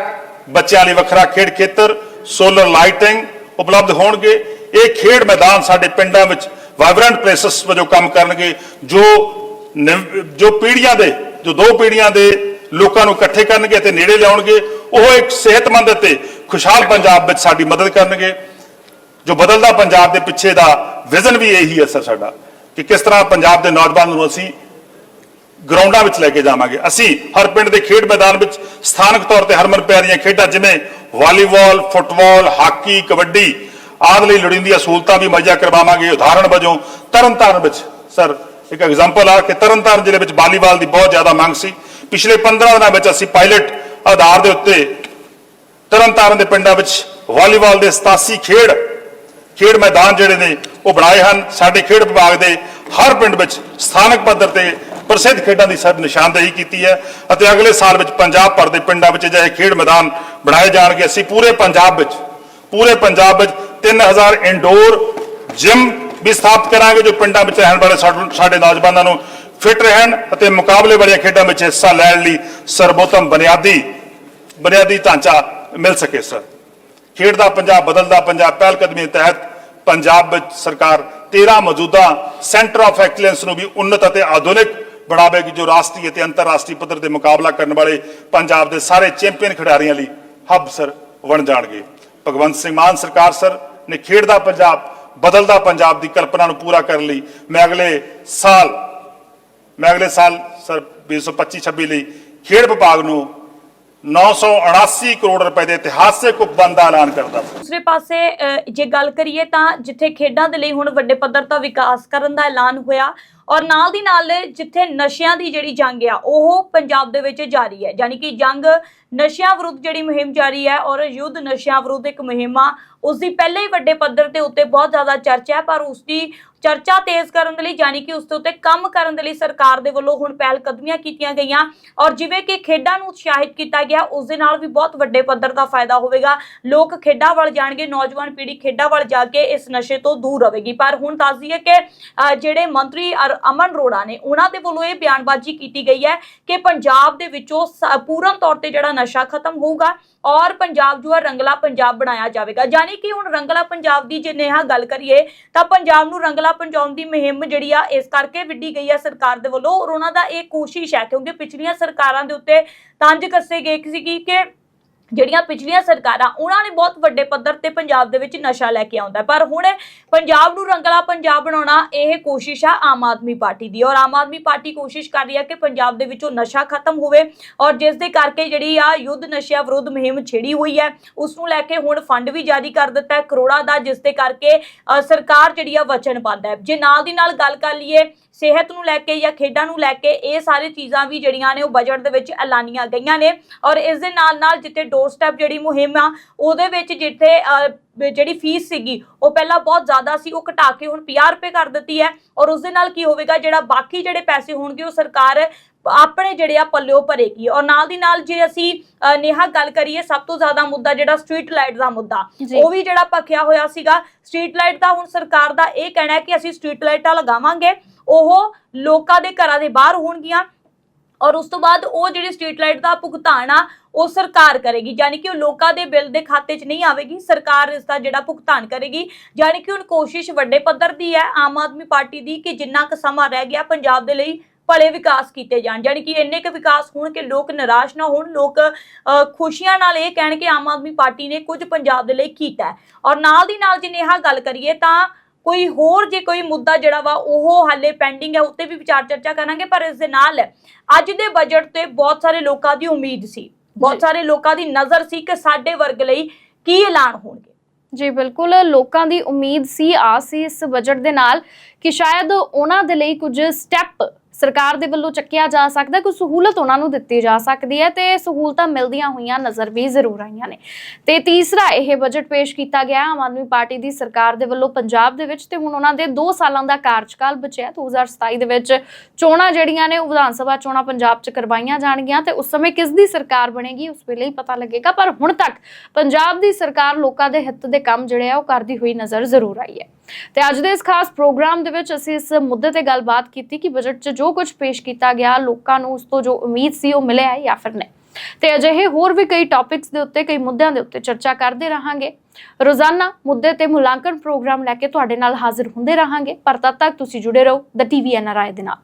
ਬੱਚਿਆਂ ਲਈ ਵੱਖਰਾ ਖੇਡ ਖੇਤਰ ਸੋਲਰ ਲਾਈਟਿੰਗ ਉਪਲਬਧ ਹੋਣਗੇ। ਇਹ ਖੇਡ ਮੈਦਾਨ ਸਾਡੇ ਪਿੰਡਾਂ ਵਿੱਚ ਵਾਈਬ੍ਰੈਂਟ ਪਲੇਸਸ ਵਜੋਂ ਕੰਮ ਕਰਨਗੇ, ਜੋ ਨਿਵ- ਜੋ ਪੀੜ੍ਹੀਆਂ ਦੇ, ਜੋ ਦੋ ਪੀੜ੍ਹੀਆਂ ਦੇ ਲੋਕਾਂ ਨੂੰ ਇਕੱਠੇ ਕਰਨਗੇ ਅਤੇ ਨੇੜੇ ਲਿਆਉਣਗੇ, ਉਹ ਇੱਕ ਸਿਹਤਮੰਦ ਅਤੇ ਖੁਸ਼ਹਾਲ ਪੰਜਾਬ ਵਿੱਚ ਸਾਡੀ ਮਦਦ ਕਰਨਗੇ। ਜੋ ਬਦਲਦਾ ਪੰਜਾਬ ਦੇ ਪਿੱਛੇ ਦਾ ਵਿਜ਼ਨ ਵੀ ਇਹੀ ਹੈ ਸਰ ਸਾਡਾ ਕਿ ਕਿਸ ਤਰ੍ਹਾਂ ਪੰਜਾਬ ਦੇ ਨੌਜਵਾਨਾਂ ਨੂੰ ਅਸੀਂ ਗਰਾਊਂਡਾਂ ਵਿੱਚ ਲੈ ਕੇ ਜਾਵਾਂਗੇ। ਅਸੀਂ ਹਰ ਪਿੰਡ ਦੇ ਖੇਡ ਮੈਦਾਨ ਵਿੱਚ ਸਥਾਨਕ ਤੌਰ ਤੇ ਹਰਮਨ ਪਿਆਰੀਆਂ ਖੇਡਾਂ, ਜਿਵੇਂ ਵਾਲੀਬਾਲ, ਫੁੱਟਬਾਲ, ਹਾਕੀ, ਕਬੱਡੀ, ਆਦਿ ਲਈ ਲੋੜੀਂਦੀਆਂ ਸਹੂਲਤਾਂ ਵੀ ਮੁਹੱਈਆ ਕਰਵਾਵਾਂਗੇ। ਉਦਾਹਰਣ ਵਜੋਂ ਤਰਨਤਾਰਨ ਵਿੱਚ, ਸਰ, ਇੱਕ ਐਗਜ਼ਾਮਪਲ ਆ ਕਿ ਤਰਨਤਾਰਨ ਜ਼ਿਲ੍ਹੇ ਵਿੱਚ ਵਾਲੀਬਾਲ ਦੀ ਬਹੁਤ ਜ਼ਿਆਦਾ ਮੰਗ ਸੀ। ਪਿਛਲੇ 15 ਦਿਨਾਂ ਵਿੱਚ ਅਸੀਂ ਪਾਇਲਟ ਆਧਾਰ ਦੇ ਉੱਤੇ ਤਰਨਤਾਰਨ ਦੇ ਪਿੰਡਾਂ ਵਿੱਚ ਵਾਲੀਬਾਲ ਦੇ 87 ਖੇਡ ਖੇਡ ਮੈਦਾਨ ਜਿਹੜੇ ਨੇ ਉਹ ਬਣਾਏ ਹਨ। ਸਾਡੇ ਖੇਡ ਵਿਭਾਗ ਦੇ ਹਰ ਪਿੰਡ ਵਿੱਚ ਸਥਾਨਕ ਪੱਧਰ ਤੇ ਪ੍ਰਸਿੱਧ ਖੇਡਾਂ ਦੀ ਸਰ ਨਿਸ਼ਾਨਦੇਹੀ ਕੀਤੀ ਹੈ ਅਤੇ ਅਗਲੇ ਸਾਲ ਵਿੱਚ ਪੰਜਾਬ ਭਰ ਦੇ ਪਿੰਡਾਂ ਵਿੱਚ ਅਜਿਹੇ ਖੇਡ ਮੈਦਾਨ ਬਣਾਏ ਜਾਣਗੇ। ਅਸੀਂ ਪੂਰੇ ਪੰਜਾਬ ਵਿੱਚ, ਪੂਰੇ ਪੰਜਾਬ ਵਿੱਚ 3000 ਇਨਡੋਰ ਜਿਮ ਵੀ ਸਥਾਪਿਤ ਕਰਾਂਗੇ ਜੋ ਪਿੰਡਾਂ ਵਿੱਚ ਰਹਿਣ ਵਾਲੇ ਸਾਡੂ- ਸਾਡੇ ਨੌਜਵਾਨਾਂ ਨੂੰ ਫਿੱਟ ਰਹਿਣ ਅਤੇ ਮੁਕਾਬਲੇ ਵਾਲੀਆਂ ਖੇਡਾਂ ਵਿੱਚ ਹਿੱਸਾ ਲੈਣ ਲਈ ਸਰਬੋਤਮ ਬੁਨਿਆਦੀ ਬੁਨਿਆਦੀ ਢਾਂਚਾ ਮਿਲ ਸਕੇ ਸਰ। ਖੇਡਦਾ ਪੰਜਾਬ ਬਦਲਦਾ ਪੰਜਾਬ ਪਹਿਲ ਕਦਮੀ ਤਹਿਤ ਪੰਜਾਬ ਵਿੱਚ ਸਰਕਾਰ 13 ਮੌਜੂਦਾ ਸੈਂਟਰ ਆਫ ਐਕਸਲੈਂਸ ਨੂੰ ਵੀ ਉન્નਤ ਅਤੇ ਆਧੁਨਿਕ ਬਣਾਵੇਗੀ ਜੋ ਰਾਸ਼ਟਰੀ ਅਤੇ ਅੰਤਰਰਾਸ਼ਟਰੀ ਪੱਧਰ ਤੇ ਮੁਕਾਬਲਾ ਕਰਨ ਵਾਲੇ ਪੰਜਾਬ ਦੇ ਸਾਰੇ ਚੈਂਪੀਅਨ ਖਿਡਾਰੀਆਂ ਲਈ ਹੱਬ ਸਰ ਬਣ ਜਾਣਗੇ। ਭਗਵੰਤ ਸਿੰਘ ਮਾਨ ਸਰਕਾਰ ਸਰ ਨੇ ਖੇਡਦਾ ਪੰਜਾਬ, ਬਦਲਦਾ ਪੰਜਾਬ ਦੀ ਕਲਪਨਾ ਨੂੰ ਪੂਰਾ ਕਰਨ ਲਈ ਮੈਂ ਅਗਲੇ ਸਾਲ, ਮੈਂ ਅਗਲੇ ਸਾਲ ਸਰ 2025-26 ਲਈ ਖੇਡ ਵਿਭਾਗ ਨੂੰ 979 ਕਰੋੜ ਰੁਪਏ ਦੇ ਇਤਿਹਾਸਕ ਉਪਬੰਧ ਦਾ ਐਲਾਨ ਕਰਦਾ ਦੂਸਰੇ ਪਾਸੇ ਜੇ ਗੱਲ ਕਰੀਏ ਤਾਂ ਜਿੱਥੇ ਖੇਡਾਂ ਦੇ ਲਈ ਹੁਣ ਵੱਡੇ ਪੱਧਰ ਦਾ ਵਿਕਾਸ ਕਰਨ ਦਾ ਐਲਾਨ ਹੋਇਆ ਔਰ ਨਾਲ ਦੀ ਨਾਲ ਜਿੱਥੇ ਨਸ਼ਿਆਂ ਦੀ ਜਿਹੜੀ ਜੰਗ ਆ, ਉਹ ਪੰਜਾਬ ਦੇ ਵਿੱਚ ਜਾਰੀ ਹੈ। ਯਾਨੀ ਕਿ ਜੰਗ ਨਸ਼ਿਆਂ ਵਿਰੁੱਧ ਜਿਹੜੀ ਮੁਹਿੰਮ ਜਾਰੀ ਹੈ ਔਰ ਯੁੱਧ ਨਸ਼ਿਆਂ ਵਿਰੁੱਧ ਇੱਕ ਮੁਹਿੰਮ ਆ ਉਸ ਦੀ ਪਹਿਲੇ ਹੀ ਵੱਡੇ ਪੱਧਰ ਤੇ ਉੱਤੇ ਬਹੁਤ ਜ਼ਿਆਦਾ ਚਰਚਾ ਹੈ, ਪਰ ਉਸ ਦੀ ਚਰਚਾ ਤੇਜ਼ ਕਰਨ ਦੇ ਲਈ ਯਾਨੀ ਕਿ ਉਸ ਦੇ ਉੱਤੇ ਕੰਮ ਕਰਨ ਦੇ ਲਈ ਸਰਕਾਰ ਦੇ ਵੱਲੋਂ ਹੁਣ ਪਹਿਲ ਕਦਮੀਆਂ ਕੀਤੀਆਂ ਗਈਆਂ। ਔਰ ਜਿਵੇਂ ਕਿ ਖੇਡਾਂ ਨੂੰ ਉਤਸ਼ਾਹਿਤ ਕੀਤਾ ਗਿਆ ਉਸ ਦੇ ਨਾਲ ਵੀ ਬਹੁਤ ਵੱਡੇ ਪੱਧਰ ਦਾ ਫਾਇਦਾ ਹੋਵੇਗਾ। ਲੋਕ ਖੇਡਾਂ ਵੱਲ ਜਾਣਗੇ ਨੌਜਵਾਨ ਪੀੜ੍ਹੀ ਖੇਡਾਂ ਵੱਲ ਜਾ ਕੇ ਇਸ ਨਸ਼ੇ ਤੋਂ ਦੂਰ ਰਹੇਗੀ। ਪਰ ਹੁਣ ਦੱਸ ਦਈਏ ਕਿ ਅ, ਜਿਹੜੇ ਮੰਤਰੀ ਅਰ- ਅਮਨ ਰੋੜਾ ਨੇ ਉਹਨਾਂ ਦੇ ਵੱਲੋਂ ਇਹ ਬਿਆਨਬਾਜ਼ੀ ਕੀਤੀ ਗਈ ਹੈ ਕਿ ਪੰਜਾਬ ਦੇ ਵਿੱਚੋਂ ਸ- ਪੂਰਨ ਤੌਰ ਤੇ ਜਿਹੜਾ ਨਸ਼ਾ ਖਤਮ ਹੋਊਗਾ ਔਰ ਪੰਜਾਬ ਜੋ ਹੈ ਰੰਗਲਾ ਪੰਜਾਬ ਬਣਾਇਆ ਜਾਵੇਗਾ। ਯਾਨੀ ਕਿ ਹੁਣ ਰੰਗਲਾ ਪੰਜਾਬ ਦੀ ਜੇ ਨੇਹਾ ਗੱਲ ਕਰੀਏ, ਤਾਂ ਪੰਜਾਬ ਨੂੰ ਰੰਗਲਾ ਪੰਜਾਬ ਦੀ ਮੁਹਿੰਮ ਜਿਹੜੀ ਆ, ਇਸ ਕਰਕੇ ਵਿੱਢੀ ਗਈ ਆ ਸਰਕਾਰ ਦੇ ਵੱਲੋਂ। ਔਰ ਉਹਨਾਂ ਦਾ ਇਹ ਕੋਸ਼ਿਸ਼ ਹੈ, ਕਿਉਂਕਿ ਪਿਛਲੀਆਂ ਸਰਕਾਰਾਂ ਦੇ ਉੱਤੇ ਤੰਜ ਕੱਸੇ ਗਏ ਸੀ ਕਿ ਜਿਹੜੀਆਂ ਪਿਛਲੀਆਂ ਸਰਕਾਰਾਂ, ਉਹਨਾਂ ਨੇ ਬਹੁਤ ਵੱਡੇ ਪੱਧਰ ਤੇ ਪੰਜਾਬ ਦੇ ਵਿੱਚ ਨਸ਼ਾ ਲੈ ਕੇ ਆਉਂਦਾ ਪਰ ਹੁਣ ਪੰਜਾਬ ਨੂੰ ਰੰਗਲਾ ਪੰਜਾਬ ਬਣਾਉਣਾ ਇਹ ਕੋਸ਼ਿਸ਼ ਆ ਆਮ ਆਦਮੀ ਪਾਰਟੀ ਦੀ। ਔਰ ਆਮ ਆਦਮੀ ਪਾਰਟੀ ਕੋਸ਼ਿਸ਼ ਕਰ ਰਹੀ ਹੈ ਕਿ ਪੰਜਾਬ ਦੇ ਵਿੱਚੋਂ ਨਸ਼ਾ ਖਤਮ ਹੋਵੇ ਔਰ ਜਿਸ ਦੇ ਕਰਕੇ ਜਿਹੜੀ ਆ ਯੁੱਧ ਨਸ਼ਿਆਂ ਵਿਰੁੱਧ ਮੁਹਿੰਮ ਛੇੜੀ ਹੋਈ ਹੈ, ਉਸ ਨੂੰ ਲੈ ਕੇ ਹੁਣ ਫੰਡ ਵੀ ਜਾਰੀ ਕਰ ਦਿੱਤਾ ਹੈ ਕਰੋੜਾਂ ਦਾ, ਜਿਸ ਦੇ ਕਰਕੇ ਸਰਕਾਰ ਜਿਹੜੀ ਆ ਵਚਨਬੱਧ ਹੈ। ਜੇ ਨਾਲ ਦੀ ਨਾਲ ਗੱਲ ਕਰ ਲਈਏ ਸਿਹਤ ਨੂੰ ਲੈ ਕੇ ਜਾਂ ਖੇਡਾਂ ਨੂੰ ਲੈ ਕੇ ਇਹ ਸਾਰੀ ਚੀਜ਼ਾਂ ਵੀ ਜਿਹੜੀਆਂ ਨੇ ਉਹ ਬਜਟ ਦੇ ਵਿੱਚ ਐਲਾਨੀਆਂ ਗਈਆਂ ਨੇ ਔਰ ਇਸ ਦੇ ਨਾਲ ਨਾਲ ਜਿੱਥੇ ਡੋਰ ਸਟੈਪ ਜਿਹੜੀ ਮੁਹਿੰਮ ਆ ਉਹਦੇ ਵਿੱਚ ਜਿੱਥੇ ਅ, ਜਿਹੜੀ ਫੀਸ ਸੀਗੀ ਉਹ ਪਹਿਲਾਂ ਬਹੁਤ ਜ਼ਿਆਦਾ ਸੀ ਉਹ ਘਟਾ ਕੇ ਹੁਣ 50 ਰੁਪਏ ਕਰ ਦਿੱਤੀ ਹੈ ਔਰ ਉਸ ਦੇ ਨਾਲ ਕੀ ਹੋਵੇਗਾ ਜਿਹੜਾ ਬਾਕੀ ਜਿਹੜੇ ਪੈਸੇ ਹੋਣਗੇ ਉਹ ਸਰਕਾਰ ਆਪਣੇ ਜਿਹੜੇ ਆ ਪੱਲਿਓ ਭਰੇਗੀ ਔਰ ਨਾਲ ਦੀ ਨਾਲ ਜੇ ਅਸੀਂ ਨੇਹਾ ਗੱਲ ਕਰੀਏ ਸਭ ਤੋਂ ਜ਼ਿਆਦਾ ਮੁੱਦਾ ਜਿਹੜਾ ਸਟਰੀਟ ਲਾਈਟ ਦਾ ਮੁੱਦਾ। ਉਹ ਵੀ ਜਿਹੜਾ ਪੱਖਿਆ ਹੋਇਆ ਸੀਗਾ। ਸਟਰੀਟ ਲਾਈਟ ਦਾ ਹੁਣ ਸਰਕਾਰ ਦਾ ਇਹ ਕਹਿਣਾ ਹੈ ਕਿ ਅਸੀਂ ਸਟਰੀਟ ਲਾਈਟਾਂ ਲਗਾਵਾਂਗੇ। ਉਹ ਲੋਕਾਂ ਦੇ ਘਰਾਂ ਦੇ ਬਾਹਰ ਹੋਣਗੀਆਂ। ਔਰ ਉਸ ਤੋਂ ਬਾਅਦ ਉਹ ਜਿਹੜੀ ਸਟਰੀਟ ਲਾਈਟ ਦਾ ਭੁਗਤਾਨ ਆ ਉਹ ਸਰਕਾਰ ਕਰੇਗੀ। ਯਾਨੀ ਕਿ ਉਹ ਲੋਕਾਂ ਦੇ ਬਿੱਲ ਦੇ ਖਾਤੇ 'ਚ ਨਹੀਂ ਆਵੇਗੀ ਸਰਕਾਰ ਇਸ ਦਾ ਜਿਹੜਾ ਭੁਗਤਾਨ ਕਰੇਗੀ। ਯਾਨੀ ਕਿ ਹੁਣ ਕੋਸ਼ਿਸ਼ ਵੱਡੇ ਪੱਧਰ ਦੀ ਹੈ ਆਮ ਆਦਮੀ ਪਾਰਟੀ ਦੀ ਕਿ ਜਿੰਨਾ ਕੁ ਸਮਾਂ ਰਹਿ ਗਿਆ ਪੰਜਾਬ ਦੇ ਲਈ ਭਲੇ ਵਿਕਾਸ ਕੀਤੇ ਜਾਣ ਯਾਨੀ ਕਿ ਇੰਨੇ ਕੁ ਵਿਕਾਸ ਹੋਣ ਕਿ ਲੋਕ ਨਿਰਾਸ਼ ਨਾ ਹੋਣ ਲੋਕ ਖੁਸ਼ੀਆਂ ਨਾਲ ਇਹ ਕਹਿਣ ਕਿ ਆਮ ਆਦਮੀ ਪਾਰਟੀ ਨੇ ਕੁਝ ਪੰਜਾਬ ਦੇ ਲਈ ਕੀਤਾ ਔਰ ਨਾਲ ਦੀ ਨਾਲ ਜੇ ਨੇਹਾ ਗੱਲ ਕਰੀਏ ਤਾਂ ਕੋਈ ਹੋਰ ਜੇ ਕੋਈ ਮੁੱਦਾ ਜਿਹੜਾ ਵਾ ਉਹ ਹਾਲੇ ਪੈਂਡਿੰਗ ਹੈ ਉੱਤੇ ਵੀ ਵਿਚਾਰ ਚਰਚਾ ਕਰਾਂਗੇ ਪਰ ਇਸ ਦੇ ਨਾਲ ਅੱਜ ਦੇ ਬਜਟ ਤੇ ਬਹੁਤ ਸਾਰੇ ਲੋਕਾਂ ਦੀ ਉਮੀਦ ਸੀ। ਬਹੁਤ। ਸਾਰੇ ਲੋਕਾਂ ਦੀ ਨਜ਼ਰ ਸੀ ਕਿ ਸਾਡੇ ਵਰਗ ਲਈ ਕੀ ਐਲਾਨ ਹੋਣਗੇ। ਜੀ ਬਿਲਕੁਲ ਲੋਕਾਂ ਦੀ ਉਮੀਦ ਸੀ ਆਸ ਸੀ ਇਸ ਬਜਟ ਦੇ ਨਾਲ ਕਿ ਸ਼ਾਇਦ ਉਹਨਾਂ ਦੇ ਲਈ ਕੁਝ ਸਟੈਪ ਸਰਕਾਰ ਦੇ ਵੱਲੋਂ ਚੱਕਿਆ ਜਾ ਸਕਦਾ, ਕੋਈ ਸਹੂਲਤ ਉਹਨਾਂ ਨੂੰ ਦਿੱਤੀ ਜਾ ਸਕਦੀ ਹੈ ਤੇ ਸਹੂਲਤਾਂ ਮਿਲਦੀਆਂ ਹੋਈਆਂ ਨਜ਼ਰ ਵੀ ਜ਼ਰੂਰ ਆਈਆਂ ਨੇ। ਤੇ ਤੀਸਰਾ ਇਹ ਬਜਟ ਪੇਸ਼ ਕੀਤਾ ਗਿਆ ਆਮ ਆਦਮੀ ਪਾਰਟੀ ਦੀ ਸਰਕਾਰ ਦੇ ਵੱਲੋਂ ਪੰਜਾਬ ਦੇ ਵਿੱਚ ਤੇ ਹੁਣ ਉਹਨਾਂ ਦੇ 2 ਸਾਲਾਂ ਦਾ ਕਾਰਜਕਾਲ ਬਚਿਆ 2027 ਦੇ ਵਿੱਚ ਚੋਣਾਂ ਜਿਹੜੀਆਂ ਨੇ ਉਹ ਵਿਧਾਨ ਸਭਾ ਚੋਣਾਂ ਪੰਜਾਬ 'ਚ ਕਰਵਾਈਆਂ ਜਾਣਗੀਆਂ ਤੇ ਉਸ ਸਮੇਂ ਕਿਸ ਦੀ ਸਰਕਾਰ ਬਣੇਗੀ, ਉਸ ਵੇਲੇ ਹੀ ਪਤਾ ਲੱਗੇਗਾ, ਪਰ ਹੁਣ ਤੱਕ ਪੰਜਾਬ ਦੀ ਸਰਕਾਰ ਲੋਕਾਂ ਦੇ ਹਿੱਤ ਦੇ ਕੰਮ ਜਿਹੜੇ ਆ ਉਹ ਕਰਦੀ ਹੋਈ ਨਜ਼ਰ ਜ਼ਰੂਰ ਆਈ ਹੈ। ਤੇ ਅੱਜ ਦੇ ਇਸ ਖਾਸ ਪ੍ਰੋਗਰਾਮ ਦੇ ਵਿੱਚ ਅਸੀਂ ਇਸ ਮੁੱਦੇ ਤੇ ਗੱਲਬਾਤ ਕੀਤੀ ਕਿ ਬਜਟ 'ਚ ਜੋ ਕੁਝ ਪੇਸ਼ ਕੀਤਾ ਗਿਆ, ਲੋਕਾਂ ਨੂੰ ਉਸ ਤੋਂ ਜੋ ਉਮੀਦ ਸੀ ਉਹ ਮਿਲਿਆ ਹੈ ਜਾਂ ਫਿਰ ਨਹੀਂ। ਤੇ ਅਜਿਹੇ ਹੋਰ ਵੀ ਕਈ ਟੌਪਿਕਸ ਦੇ ਉੱਤੇ, ਕਈ ਮੁੱਦਿਆਂ ਦੇ ਉੱਤੇ ਚਰਚਾ ਕਰਦੇ ਰਹਾਂਗੇ। ਰੋਜ਼ਾਨਾ ਮੁੱਦੇ ਤੇ ਮੁਲਾਂਕਣ ਪ੍ਰੋਗਰਾਮ ਲੈ ਕੇ ਤੁਹਾਡੇ ਨਾਲ ਹਾਜ਼ਰ ਹੁੰਦੇ ਰਹਾਂਗੇ। ਪਰ ਤਦ ਤੱਕ ਤੁਸੀਂ ਜੁੜੇ ਰਹੋ ਦ ਟੀਵੀ ਐਨਆਰਆਈ ਦੇ ਨਾਲ।